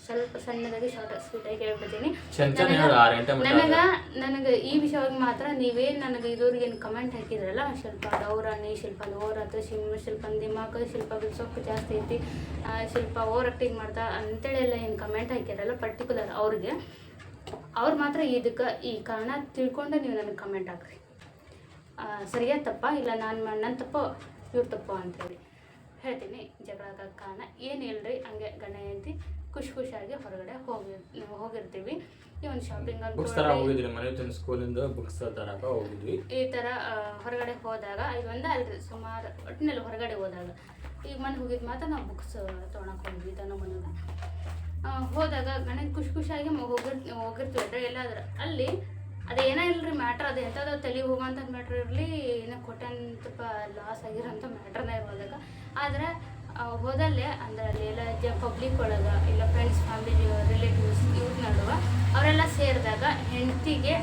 Speaker 1: ಸ್ವಲ್ಪ ಸಣ್ಣದಾಗಿ ಶಾರ್ಟ್ ಆಗಿ ಹೇಳ್ಬಿಡ್ತೀನಿ. ನನಗೆ ನನಗ ಈ ವಿಷಯವಾಗಿ ಮಾತ್ರ ನೀವೇನು ನನಗೆ ಇದ್ರಿಗೆ ಏನು ಕಮೆಂಟ್ ಹಾಕಿದ್ರಲ್ಲ ಶಿಲ್ಪ ಡೌರಾಣಿ ಶಿಲ್ಪ ಓರತ್ ಶಿಲ್ಪ ಶಿಲ್ಪನ್ ದಿಮಾಕ ಶಿಲ್ಪ ಸೊಪ್ಪು ಜಾಸ್ತಿ ಐತಿ ಶಿಲ್ಪ ಓವರ್ ಆಕ್ಟಿಂಗ್ ಮಾಡ್ತಾ ಅಂತೇಳಿ ಎಲ್ಲ ಏನು ಕಮೆಂಟ್ ಹಾಕಿದ್ರಲ್ಲ ಪರ್ಟಿಕ್ಯುಲರ್ ಅವ್ರಿಗೆ ಅವ್ರು ಮಾತ್ರ ಇದಕ್ಕೆ ಈ ಕಾರಣ ತಿಳ್ಕೊಂಡು ನೀವು ನನಗೆ ಕಮೆಂಟ್ ಹಾಕ್ರಿ. ಸರಿಯಾದ ಸರಿಯಾ ತಪ್ಪ? ಇಲ್ಲ ನಾನು ನನ್ನ ತಪ್ಪೋ? ಇವ್ರ ತಪ್ಪೋ ಅಂತೇಳಿ ಹೇಳ್ತೀನಿ. ಜಗಳ ಆಗಕ್ಕೆ ಕಾರಣ ಏನು ಇಲ್ರಿ? ಹಂಗೆ ಗಂಡ ಹೆಂಡತಿ ಖುಷಿ ಖುಷಿಯಾಗಿ ಹೊರಗಡೆ ಹೋಗಿ ಹೋಗಿರ್ತೀವಿ. ಈ ಒಂದು ಶಾಪಿಂಗ್
Speaker 2: ಅಂತ ಸ್ಕೂಲಿಂದ ಬುಕ್ಸ್ ತರಕ ಹೋಗಿದ್ವಿ.
Speaker 1: ಈ ಥರ ಹೊರಗಡೆ ಹೋದಾಗ ಇದು ಒಂದು ಅಲ್ರಿ ಸುಮಾರು ಒಟ್ಟಿನಲ್ಲಿ ಹೊರಗಡೆ ಹೋದಾಗ. ಈಗ ಮನೆ ಹೋಗಿದ್ದು ಮಾತ್ರ ನಾವು ಬುಕ್ಸ್ ತೊಗೊಳಕ್ಕೆ ಹೋದ್ವಿ ತನ್ನ ಮನೆಗೆ ಹೋದಾಗ ಗಣೇಶ ಖುಷಿ ಖುಷಿಯಾಗಿ ಹೋಗಿರ್, ಹೋಗಿರ್ತೀವಿ ಎಲ್ಲಾದ್ರೆ. ಅಲ್ಲಿ ಅದು ಏನೋ ಇಲ್ರಿ ಮ್ಯಾಟ್ರ್ ಅದು ಎಂಥದ್ದು ತಲೆ ಹೋಗೋಂಥ ಮ್ಯಾಟ್ರ್ ಇರಲಿ, ಏನೋ ಕೊಟ್ಟಂತಪ್ಪ ಲಾಸ್ ಆಗಿರೋಂಥ ಮ್ಯಾಟ್ರನೇ ಇರೋದಾಗ ಆದರೆ ಹೋದಲ್ಲೇ ಅಂದರೆ ಅಲ್ಲಿ ಎಲ್ಲ ಜ ಪಬ್ಲಿಕ್ ಒಳಗೆ ಇಲ್ಲ ಫ್ರೆಂಡ್ಸ್ ಫ್ಯಾಮಿಲಿ ರಿಲೇಟಿವ್ಸ್ ಇವ್ರ ನಡುವೆ ಅವರೆಲ್ಲ ಸೇರಿದಾಗ ಹೆಂಡತಿಗೆ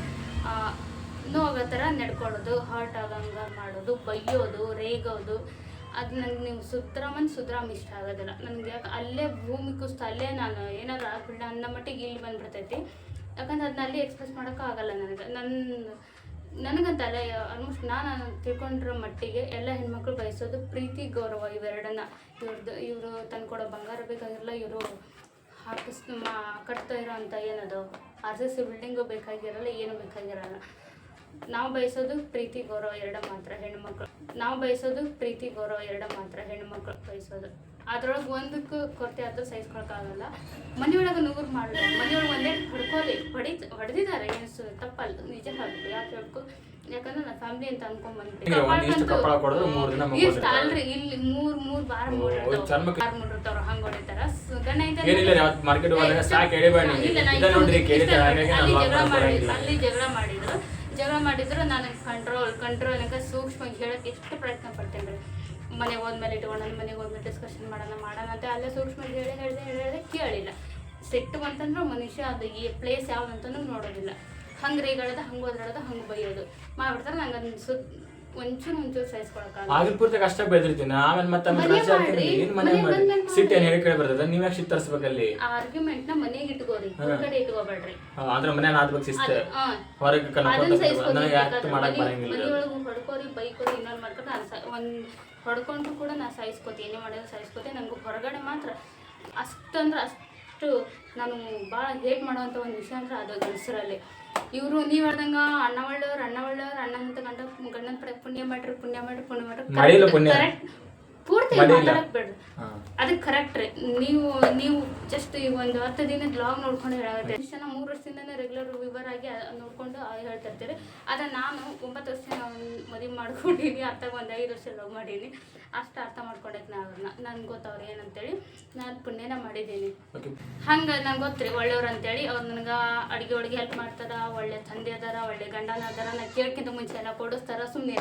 Speaker 1: ನೋವಾಗೋ ಥರ ನಡ್ಕೊಳ್ಳೋದು ಹರ್ಟ್ ಆಗಂಗೆ ಮಾಡೋದು, ಬೈಯೋದು, ರೇಗೋದು. ಅದು ನನಗೆ ನೀವು ಸುತ್ತರಾಮನ್ ಸುತ್ತರಾಮ್ ಇಷ್ಟ ಆಗೋದಿಲ್ಲ. ನನಗೆ ಯಾಕೆ ಅಲ್ಲೇ ಭೂಮಿ ಕುಸ್ತ, ಅಲ್ಲೇ ನಾನು ಏನಾದ್ರು ಆಗ್ಬಿಡ ಅನ್ನೋ ಮಟ್ಟಿಗೆ ಇಲ್ಲಿ ಬಂದ್ಬಿಡ್ತೈತಿ. ಯಾಕಂದ್ರೆ ಅದನ್ನ ಅಲ್ಲಿ ಎಕ್ಸ್ಪ್ರೆಸ್ ಮಾಡೋಕ್ಕಾಗಲ್ಲ ನನಗೆ. ನನ್ನ ನನಗಂತಲ್ಲ ಆಲ್ಮೋಸ್ಟ್ ನಾನು ತಿಳ್ಕೊಂಡಿರೋ ಮಟ್ಟಿಗೆ ಎಲ್ಲ ಹೆಣ್ಮಕ್ಳು ಬಯಸೋದು ಪ್ರೀತಿ, ಗೌರವ ಇವೆರಡನ್ನ. ಇವ್ರದ್ದು ಇವರು ತಂದ್ಕೊಡೋ ಬಂಗಾರ ಬೇಕಾಗಿರಲ್ಲ, ಇವರು ಹಾಕಿಸ್ ಕಟ್ತಾ ಅಂತ ಏನದು? ಆರ್ ಸಿ ಸಿ ಬಿಲ್ಡಿಂಗು ಬೇಕಾಗಿರಲ್ಲ, ಏನು ಬೇಕಾಗಿರಲ್ಲ. ನಾವು ಬಯಸೋದು ಪ್ರೀತಿ ಗೌರವ ಎರಡು ಮಾತ್ರ ಹೆಣ್ಮಕ್ಳು. ನಾವು ಬಯಸೋದು ಪ್ರೀತಿ ಗೌರವ ಎರಡು ಮಾತ್ರ ಹೆಣ್ಮಕ್ಳು ಬಯಸೋದು. ಅದ್ರೊಳಗೆ ಒಂದಕ್ಕೂ ಕೊರತೆ ಆದರೂ ಸಹಿಸ್ಕೊಳಕ್ಕಾಗಲ್ಲ ಮನೆಯೊಳಗೆ ನೂರು ಮಾಡಲಿ ಮನೆಯೊಳಗೆ ಒಂದೇ ಹೊಡ್ಕೊಲಿ ಹೊಡಿ ಹೊಡೆದಿದ್ದಾರೆ. ಏನು ತಪ್ಪಲ್ಲ. ನಿಜ ಹೇಳ್ಬೇಕು. ಯಾಕೆ ಹೇಳ್ಬೇಕು? ಯಾಕಂದ್ರೆ ನಾ ಫ್ಯಾಮಿಲಿ ಅಂತ ಅನ್ಕೊಂಡ್
Speaker 2: ಈಗ ಒಂದಿಷ್ಟು ಕಪ್ಪಳ ಕೊಡಿದ್ರೆ ಮೂರ್ ದಿನ
Speaker 1: ಬಂದ್ಬಿಟ್ಟು ಇಷ್ಟ. ಅಲ್ರಿ. ಇಲ್ಲಿ ಮೂರ್ ಮೂರ್ ಬಾರ್ ಮೂಡಿರ್ತಾವ ಮೂಡಿರ್ತಾವ್ರ ಹಂಗ್ ಹೊಡಿತಾರ. ಮಾಡಿ ಅಲ್ಲಿ ಜಗಳ ಮಾಡಿದ್ರು. ಜಗಳ ಮಾಡಿದ್ರು, ನಾನು ಕಂಟ್ರೋಲ್ ಕಂಟ್ರೋಲ್ ಅಂತ ಸೂಕ್ಷ್ಮವಾಗಿ ಹೇಳಕ್ಕೆ ಎಷ್ಟು ಪ್ರಯತ್ನ ಪಡ್ತೇನೆ ರೀ ಮನೆಗೆ ಹೋದ್ಮೇಲೆ ಇಟ್ಕೊಂಡು ಮನೆಗೆ ಹೋದ್ಮೇಲೆ ಡಿಸ್ಕಷನ್ ಮಾಡೋಣ ಮಾಡೋಣ ಅಂತ ಅಲ್ಲೇ ಸೂಕ್ಷ್ಮವಾಗಿ ಹೇಳಿ ಹೇಳಿದೆ ಹೇಳಿದೆ ಕೇಳಿಲ್ಲ. ಸಿಟ್ಟು ಅಂತಂದ್ರೆ ಮನುಷ್ಯ ಅದು ಈ ಪ್ಲೇಸ್ ಯಾವ್ದು ಅಂತನೂ ನೋಡೋದಿಲ್ಲ. ಹಂಗೆ ರೇಗಳದ ಹಂಗೆ ಓದ್ರಾಡೋದು ಹಂಗೆ ಬೈಯೋದು. ಮಾಡ್ಬಿಡ್ತಾರೆ ನಂಗೆ ಅದನ್ನ ಸುದ್ ಒಂಚೂರು ಒಂಚೂರು ಸಹಿಸ್ಕೊಳಕ್ಕಾಗಲ್ಲ.
Speaker 2: ಕಷ್ಟ ಬೆಳೆದಿರ್ತೀನಿ. ಆಮೇಲೆ ಮತ್ತೆ ಆಮೇಲೆ
Speaker 1: ಮನೆ
Speaker 2: ರಜೆ ಹಾಕಿದ್ರೆ
Speaker 1: ಮಾಡ್ರಿ,
Speaker 2: ಏನ್ ಮನೆ
Speaker 1: ಮನೆ
Speaker 2: ಮಾಡಿ
Speaker 1: ಬಂದ್ಮೇಲೆ
Speaker 2: ಸಿಟ್ಟು ಏನ್ ಹೇಳಿ ಕೇಳಿ ಬರ್ತದೆ. ನೀವ್ ಯಾಕೆ ಸಿಟ್ಟು ತರಿಸ್ಬೇಕಲ್ಲಿ?
Speaker 1: ಆ ನ ಮನೆಗೆ ಇಟ್ಕೋರಿ. ಹೊರಗಡೆ ಇಟ್ಕೋಬೇಡ್ರಿ.
Speaker 2: ಅಂದ್ರೆ ಮನೆ ಆದ್ಬೇಕು ಶಿಸ್ತು
Speaker 1: ಅದ್- ಹಾ.
Speaker 2: ಹೊರಗೆ
Speaker 1: ಅದನ್ನ
Speaker 2: ಕನ್ಕೊಂಡು ನನಗೆ ಯಾಕೆ
Speaker 1: ಬೇಕಾದ್ರೆ
Speaker 2: ಮಾಡಕ್
Speaker 1: ಮನೆ-
Speaker 2: ಬರಂಗಿಲ್ಲ. ಅದು.
Speaker 1: ಮನೆಯೊಳಗೆ ಹೊಡ್ಕೋರಿ ಬೈಕೋರಿ ಇನ್ನೊಂದು ಮಾಡ್ಕೊಂಡು ನಾನು ಸ ಒಂದು ಹೊಡ್ಕೊಂಡ್ರು ಕೂಡ ನಾ ಸಾಯಿಸ್ಕೋತಿ ಏನೇ ಮಾಡಿದ್ರು ನನಗೆ ಹೊರಗಡೆ ಮಾತ್ರ ಅಷ್ಟಂದ್ರೆ ಅಷ್ಟು ನಾನು ಭಾಳ ಹೇಟ್ ಮಾಡುವಂಥ ಒಂದು ವಿಷಯ ಅಂದ್ರೆ ಅದು ಗಂಡಸರಲ್ಲಿ. ಇವರು ನೀವು ಹೇಳ್ದಂಗ ಅಣ್ಣ ಒಳ್ಳೆಯವ್ರು ಅಣ್ಣ ಒಳ್ಳೆಯವ್ರು ಅಣ್ಣ ಅಂತ ಗಂಡ ಗಂಡನ ಪಡೆ ಪುಣ್ಯ ಮಾಡ್ರಿ ಪುಣ್ಯ ಮಾಡ್ರಿ ಪುಣ್ಯ ಮಾಡ್ರಿ
Speaker 2: ಮಾಡಿಲ್ಲ ಪುಣ್ಯ.
Speaker 1: ಕರೆಕ್ಟ್ ಪೂರ್ತಿ. ಮಾತಾಡಕ್ ಬೇಡ್ರಿ. ಅದಕ್ಕೆ ಕರೆಕ್ಟ್ ರೀ. ನೀವು ನೀವು ಜಸ್ಟ್ ಈ ಒಂದು ಹತ್ತು ದಿನದ ಬ್ಲಾಗ್ ನೋಡ್ಕೊಂಡು ಹೇಳಾಗುತ್ತೆ. ಇಷ್ಟು ಜನ ಮೂರು ವರ್ಷದಿಂದನೇ ರೆಗ್ಯುಲರ್ ವಿವರ್ ಆಗಿ ಅದ್ ನೋಡ್ಕೊಂಡು ಆ ಹೇಳ್ತಾ ಇರ್ತೀರಿ. ಆದರೆ ನಾನು ಒಂಬತ್ತು ವರ್ಷ ಮದುವೆ ಮಾಡ್ಕೊಂಡಿನಿ ಅರ್ಥ ಒಂದು ಐದು ವರ್ಷ ಲವ್ ಮಾಡೀನಿ. ಅಷ್ಟು ಅರ್ಥ ಮಾಡ್ಕೊಂಡೈತೆ ನಾ ಅವ್ರನ್ನ ನನ್ಗೆ ಗೊತ್ತವ್ರು ಏನಂತೇಳಿ. ನಾನು ಪುಣ್ಯನ ಮಾಡಿದ್ದೀನಿ. ಹಂಗೆ ನಂಗೆ ಗೊತ್ತ್ರಿ ಒಳ್ಳೆಯವ್ರು ಅಂತೇಳಿ. ಅವ್ರು ನನಗೆ ಅಡುಗೆ ಒಳಗೆ ಹೆಲ್ಪ್ ಮಾಡ್ತಾರ ಒಳ್ಳೆ ತಂದೆ ಅದಾರ ಒಳ್ಳೆ ಗಂಡನ ಅದಾರ. ನಾ ಕೇಳ್ಕಿಂತ ಮುಂಚೆ ಎಲ್ಲ ಕೊಡಿಸ್ತಾರ ಸುಮ್ಮನೆ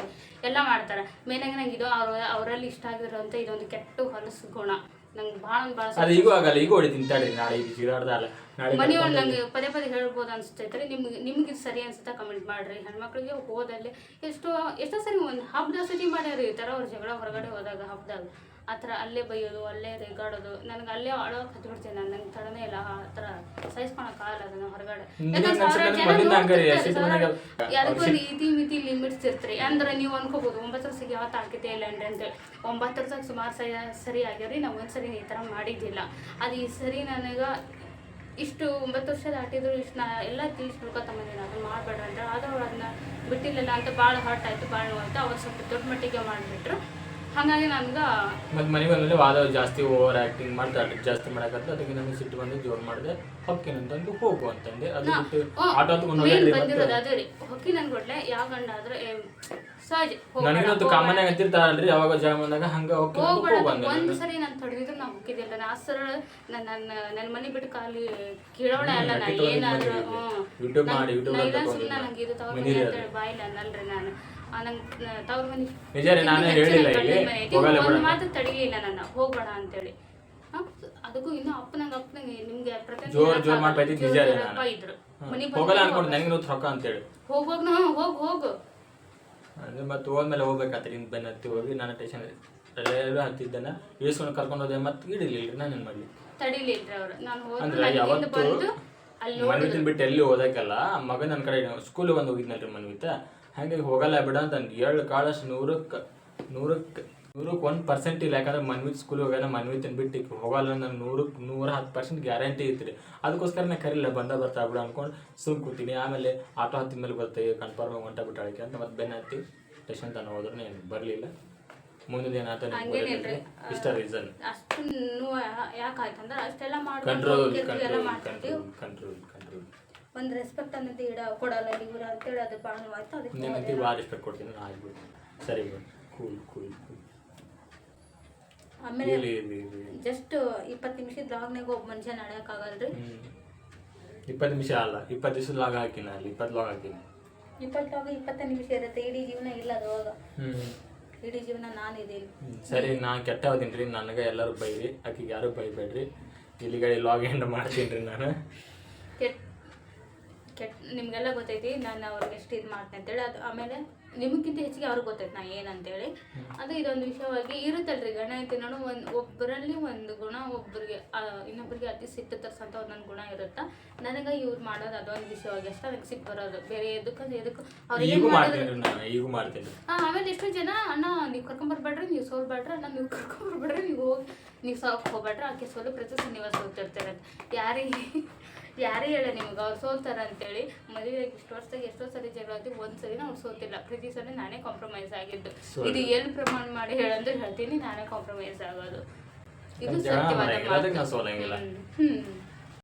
Speaker 1: ಎಲ್ಲ ಮಾಡ್ತಾರೆ. ಮೇನಾಗಿ ನಂಗೆ ಇದು ಅವ್ರ ಅವರಲ್ಲಿ ಇಷ್ಟ ಆಗಿರೋಂಥ ಇದೊಂದು ಕೆಟ್ಟ ಹೊಲಸು ಗುಣ. ನಂಗೆ ಭಾಳ ಭಾಳ
Speaker 2: ಅದು ಈಗೂ ಆಗಲ್ಲ ಈಗ ಹೊಡಿ ತಿಂತಾಳ್ರಿ ನಾಳೆ ಈಗ ಜೀರಾಡ್ದಲ್ಲ ನಾಳೆ
Speaker 1: ಮನೆಯೊಳಗೆ ನಂಗೆ ಪದೇ ಪದೇ ಹೇಳ್ಬೋದು ಅನ್ಸ್ತೈತ್ರಿ ನಿಮ್ಗೆ ನಿಮ್ಗೆ ಇದು ಸರಿ ಅನ್ಸುತ್ತಾ ಕಮೆಂಟ್ ಮಾಡ್ರಿ. ಹೆಣ್ಮಕ್ಳಿಗೆ ಹೋದಲ್ಲಿ ಎಷ್ಟೋ ಎಷ್ಟೋ ಸರಿ ಒಂದು ಹಬ್ಬದ ಸತಿ ಮಾಡ್ಯಾರ ಈ ಥರ ಅವ್ರು ಜಗಳ ಹೊರಗಡೆ ಹೋದಾಗ ಹಬ್ಬದಾಗ ಆ ಥರ ಅಲ್ಲೇ ಬೈಯೋದು ಅಲ್ಲೇ ರೇಗಾಡೋದು ನನಗೆ ಅಲ್ಲೇ ಅಳೋಕೆ ಹತ್ಬಿಡ್ತೀನಿ ನಾನು. ನಂಗೆ ತಡನೇ ಇಲ್ಲ ಆ ಥರ ಸಹಿಸ್ಕೊಳಕ್ಕಾಗಲ್ಲ ಅದನ್ನು ಹೊರಗಡೆ. ಯಾರಿಗೂ ರೀತಿ ಮಿತಿ ಲಿಮಿಟ್ಸ್ ಇರ್ತೀರಿ. ಅಂದ್ರೆ ನೀವು ಅನ್ಕೋಬೋದು ಒಂಬತ್ತು ವರ್ಷಕ್ಕೆ ಯಾವತ್ತು ಆಗ್ತೈತೆ ಇಲ್ಲ ಅಂತೇಳಿ ಒಂಬತ್ತು ವರ್ಷಕ್ಕೆ ಸುಮಾರು ಸರಿ ಸರಿ ಆಗ್ಯಾವ್ರಿ ನಾವು ಒಂದು ಸರಿ ಈ ಥರ ಮಾಡಿದ್ದಿಲ್ಲ. ಅದು ಈ ಸರಿ ನನಗೆ ಇಷ್ಟು ಒಂಬತ್ತು ವರ್ಷ ದಾಟಿದ್ರು ಇಷ್ಟು ನಾ ಎಲ್ಲ ತಿಳಿಸಿ ಬಿಡ್ಕೊತ ಬಂದೀನಿ ಅದನ್ನ ಮಾಡಬೇಡ್ರಿ ಅಂತ. ಆದರೂ ಅದನ್ನ ಬಿಟ್ಟಿಲ್ಲಲ್ಲ ಅಂತ ಭಾಳ ಹರ್ಟ್ ಆಯಿತು ಭಾಳ ಅಂತ ಅವ್ರು ಸ್ವಲ್ಪ ದೊಡ್ಡ ಮಟ್ಟಿಗೆ ಮಾಡಿಬಿಟ್ರು. ಹಾಗಾಗಿ ನನ್ಗೆ
Speaker 2: ಮತ್ತೆ ಮನೆ ಮೇಲೆ ವಾದ ಜಾಸ್ತಿ ಓವರ್ ಆಕ್ಟಿಂಗ್ ಮಾಡ್ತಾರೆ ಜಾಸ್ತಿ ಮಾಡಕತ್ತ ಅದಕ್ಕೆ ನನಗೆ ಸಿಟ್ಟು ಬಂದು ಜೋರ್ ಮಾಡಿದೆ ಹೊಕ್ಕೇನಂತಂದು ಹೋಗು ಅಂತಂದೆ ಅದು ಬಿಟ್ಟು ಆಟೋ
Speaker 1: ಬಂದಿರೋದು ಅದೇ ರೀ ಹೊಕ್ಕಿ ನನ್ ಕೊಡ್ಲೆ ಯಾವ ಗಂಡ ಆದ್ರೆ ಸಹಜ
Speaker 2: ನನಗಂತೂ. ಕಾಮನ್ ಆಗಿ ಅಂತಿರ್ತಾರಲ್ರಿ ಅವಾಗ ಜಾಗ ಬಂದಾಗ ಹಂಗ ಹೋಗಿ ಅಂದೆ
Speaker 1: ಒಂದ್. ಸರಿ ನಾನು ತಡೆದಿದ್ರು ನಾ ಹೋಗಿದ್ದಿಲ್ಲ ನಾ ಸರ ನನ್ನ ನನ್ನ ಮನೆ ಬಿಟ್ಟು ಖಾಲಿ ಕೇಳೋಣ ಅಲ್ಲ ನಾ
Speaker 2: ಏನಾದ್ರೂ ಯೂಟ್ಯೂಬ್
Speaker 1: ಏನಾದ್ರು
Speaker 2: ಬಂದಿರಿ.
Speaker 1: ಹ್ಮ್.
Speaker 2: ಮಾಡಿ, ಯೂಟ್ಯೂಬ್
Speaker 1: ನಾ
Speaker 2: ಅಲ್ಲಿ
Speaker 1: ಇಲ್ಲ
Speaker 2: ತಗೊಂಡಿಲ್ಲ.
Speaker 1: ಸುಮ್ನೆ ನಂಗೆ ಇದು ತಗೊಂಡೆ ಅಂತ
Speaker 2: ಹೇಳಿ
Speaker 1: ಅಂತೇಳಿ ಬಾಯಿಲ್ಲ ಅನ್ನಲ್ರಿ ನಾನು ತವ್ರ ಮನೆ
Speaker 2: ನಿಜ ರೀ, ನಾನೇ ಹೇಳಿಲ್ಲ ಇಲ್ಲಿ.
Speaker 1: ಮನೆ ಐತಿ.
Speaker 2: ಹೋಗಲ್ಲ
Speaker 1: ಒಂದ್ ಮಾತು ತಡಿಲಿಲ್ಲ ನನ್ನ ಹೋಗೋಣ ಅಂತೇಳಿ? ಅದಕ್ಕೂ ಇನ್ನು ಅಪ್ಪನಂಗೆ ಅಪ್ಪನಂಗೆ ನಿಮ್ಗೆ ಪ್ರತಿ
Speaker 2: ಜೋರ್ ಜೋರ್ ಮಾಡಿ ಬೈದಿದ್ದು ನಿಜ ರೀ ನಾನು.
Speaker 1: ಇದ್ರು
Speaker 2: ಹ್ಮ್.
Speaker 1: ಮನೆ
Speaker 2: ಹೋಗಲ್ಲ ಅನ್ಕೊಂಡು ನನಗೆ ನೂತ್ ರೊಕ್ಕ ಅಂತೇಳಿ
Speaker 1: ಹೋಗ್ ಹೋಗ್ ನಾ ಹೋಗ್ ಹೋಗು
Speaker 2: ಅಂದ್ರೆ ಮತ್ತೆ ಹೋದ್ಮೇಲೆ ಹೋಗ್ಬೇಕಾತ್ರಿ ಹಿಂಗೆ ಬೆನ್ನ ಹತ್ತಿ ಹೋಗಿ ನಾನು ಟೇಷನ್ ಎಲ್ಲರೂ ಹತ್ತಿದ್ದನ ಇಳಿಸ್ಕೊಂಡು ಕರ್ಕೊಂಡು ಹೋದೆ ಮತ್ತೆ ಇಡಿಲಿಲ್ಲ ನಾನು ಏನು ಮಾಡಲಿ
Speaker 1: ಅವರು ಅವ್ರು ನಾನು ಹೋದ್ರೆ
Speaker 2: ಯಾವತ್ತು ಮನ್ವಿತನ್ ಬಿಟ್ಟು ಎಲ್ಲಿ ಓದಕ್ಕಲ್ಲ ಮಗ ನನ್ನ ಕಡೆ ಸ್ಕೂಲ್ ಬಂದು ಹೋಗಿದ್ನಲ್ರಿ ಮನ್ವಿತ ಹಾಗಾಗಿ ಹೋಗಲ್ಲ ಬಿಡ ಅಂತ ಎಳ್ಳು ಏಳು ಕಾಳಷ್ಟು ನೂರಕ್ಕೆ ನೂರಕ್ಕೆ ನೂರಕ್ಕೆ ಒಂದು ಪರ್ಸೆಂಟ್ ಇಲ್ಲ. ಯಾಕಂದ್ರೆ ಮನ್ವಿತ್ ಸ್ಕೂಲ್ ಹೋಗ್ಯಾನ ಮನ್ವಿತನ್ ಬಿಟ್ಟು ಹೋಗಲ್ಲ ನಾನು ನೂರಕ್ಕೆ ನೂರ ಹತ್ತು ಪರ್ಸೆಂಟ್ ಗ್ಯಾರಂಟಿ ಐತ್ರಿ ಅದಕ್ಕೋಸ್ಕರ ನಾನು ಕರೀಲ್ಲ ಬಂದ ಬರ್ತಾ ಬಿಡ ಅಂದ್ಕೊಂಡು ಸುಮ್ ಕೂತೀನಿ. ಆಮೇಲೆ ಆಟೋ ಹತ್ತಿದ ಮೇಲೆ ಗೊತ್ತೆ ಕನ್ಫರ್ಮ್ ಹೊಂಟ ಬಿಟ್ಟಾಳಿಕೆ ಅಂತ ಮತ್ತೆ ಬೆನ್ನ ಹತ್ತಿ ಸ್ಟೇಷನ್ ತನಕ ಹೋದ್ರೆ. ಏನು ಬರಲಿಲ್ಲ. ಮುಂದಿನ ಏನಾತ ಇಷ್ಟ ರೀಸನ್
Speaker 1: ಅಷ್ಟು ನೋವು ಯಾಕೆ ಆಯ್ತಂದ್ರೆ ಅಷ್ಟೆಲ್ಲ ಮಾಡ್ಕೊಂಡು
Speaker 2: ಕಂಟ್ರೋಲ್ ಕಂಟ್ರೋಲ್ ಕಂಟ್ರೋಲ್
Speaker 1: ಒಂದು ರೆಸ್ಪೆಕ್ಟ್ ಅನ್ನೋದು ಇಡ ಕೊಡಲ್ಲ ಇವ್ರು ಅಂತೇಳಿ ಅದು ಭಾಳ ಆಯ್ತು ಅದಕ್ಕೆ
Speaker 2: ಭಾಳ ರೆಸ್ಪೆಕ್ಟ್ ಕೊಡ್ತೀನಿ ನಾನು ಸರಿ ಕೂಲ್ ಕೂಲ್ ಕೂಲ್
Speaker 1: ಆಮೇಲೆ ಜಸ್ಟ್ ಇಪ್ಪತ್ತು ನಿಮಿಷದ ಲಾಗ್ನಾಗ ಒಬ್ಬ ಮನುಷ್ಯ ನಡೆಯೋಕ್ಕಾಗಲ್ರಿ
Speaker 2: ಆಗಲ್ರಿ? ಇಪ್ಪತ್ತು ನಿಮಿಷ ಅಲ್ಲ ಇಪ್ಪತ್ತು ದಿವಸ ಲಾಗ್ ಹಾಕಿನ ಅಲ್ಲಿ ಇಪ್ಪತ್ತು ಲಾಗ್ ಹಾಕಿನಿ
Speaker 1: ಲಾಗ್ ಇಪ್ಪತ್ತು ನಿಮಿಷ ಇರುತ್ತೆ ಇಡೀ ಜೀವನ ಇಲ್ಲ ಅದ್ರೊಳಗೆ ಇಡೀ ಜೀವನ ನಾನಿದ್ದೀನಿ
Speaker 2: ಇದೀನಿ ಸರಿ ನಾನು ಕೆಟ್ಟ ಹೋದಿನಿ ರೀ ನನಗೆ ಎಲ್ಲರೂ ಬೈರಿ ಆಕಿಗೆ ಯಾರು ಬೈಬೇಡ್ರಿ. ಇಲ್ಲಿಗಡೆ ಲಾಗ್ ಎಂಡ್ ಮಾಡ್ತೀನಿ ರೀ ನಾನು.
Speaker 1: ಕೆಟ್ಟ ಕೆಟ್ಟ ನಿಮಗೆಲ್ಲ ಗೊತ್ತೈತಿ ನಾನು ಅವ್ರಿಗೆ ಎಷ್ಟು ಇದು ಮಾಡ್ತೇನೆ ಅಂತೇಳಿ. ಅದು ಆಮೇಲೆ ನಿಮಗಿಂತ ಹೆಚ್ಚಿಗೆ ಅವ್ರಿಗೆ ಗೊತ್ತೈತೆ ನಾ ಏನಂತೇಳಿ ಅದು ಇದೊಂದು ವಿಷಯವಾಗಿ ಇರುತ್ತಲ್ರಿ. ಗಣ ಐತಿ ನಾನು ಒಂದು ಒಬ್ಬರಲ್ಲಿ ಒಂದು ಗುಣ ಒಬ್ಬರಿಗೆ ಇನ್ನೊಬ್ಬರಿಗೆ ಅತಿ ಸಿಟ್ಟು ತರಿಸಂತ ಒಂದೊಂದು ಗುಣ ಇರುತ್ತೆ? ನನಗೆ ಇವ್ರು ಮಾಡೋದು ಅದೊಂದು ವಿಷಯವಾಗಿ ಅಷ್ಟೇ ನನಗೆ ಸಿಟ್ಟು ಬರೋದು. ಬೇರೆ ಎದಕ್ಕೆ ಎದಕ್ಕೆ ಅವ್ರಿಗೆ ಏನು ಮಾಡಿದ್ರು ಹಾಂ ಆಮೇಲೆ ಎಷ್ಟೋ ಜನ ಅಣ್ಣ ನೀವು ಕರ್ಕೊಂಬರ್ಬೇಡ್ರಿ ನೀವು ಸೋಲ್ಬೇಡ್ರಿ ಅಣ್ಣ ನೀವು ಕರ್ಕೊಂಬರ್ಬೇಡ್ರಿ ನೀವು ಹೋಗಿ ನೀವು ಸಾಕು ಹೋಗ್ಬೇಡ್ರಿ ಆಕೆ ಸೋಲು ಪ್ರತಿ ಸನ್ನಿವಾಸ ಹೋಗ್ತಿರ್ತಾರೆ. ಯಾರಿಗೆ ಯಾರೇ ಹೇಳ ನಿಮ್ಗೆ ಅವ್ರು ಸೋಲ್ತಾರ ಅಂತೇಳಿ ಮದುವೆಯಾಗಿ ಇಷ್ಟು ವರ್ಷದಾಗ ಎಷ್ಟೋ ಸರಿ ಜಗಳ ಒಂದು ಸರಿ ಅವ್ರು ಸೋತಿಲ್ಲ. ಪ್ರತಿ ಸಲ ನಾನೇ ಕಾಂಪ್ರಮೈಸ್ ಆಗಿದ್ದು. ಇದು ಎಲ್ಲಿ ಪ್ರಮಾಣ ಮಾಡಿ ಹೇಳಂದ್ರೆ ಹೇಳ್ತೀನಿ ನಾನೇ ಕಾಂಪ್ರಮೈಸ್ ಆಗೋದು. ಇದು ಸತ್ಯವಾದ ಮಾತು. ಹ್ಮ್. ಹ್ಮ್.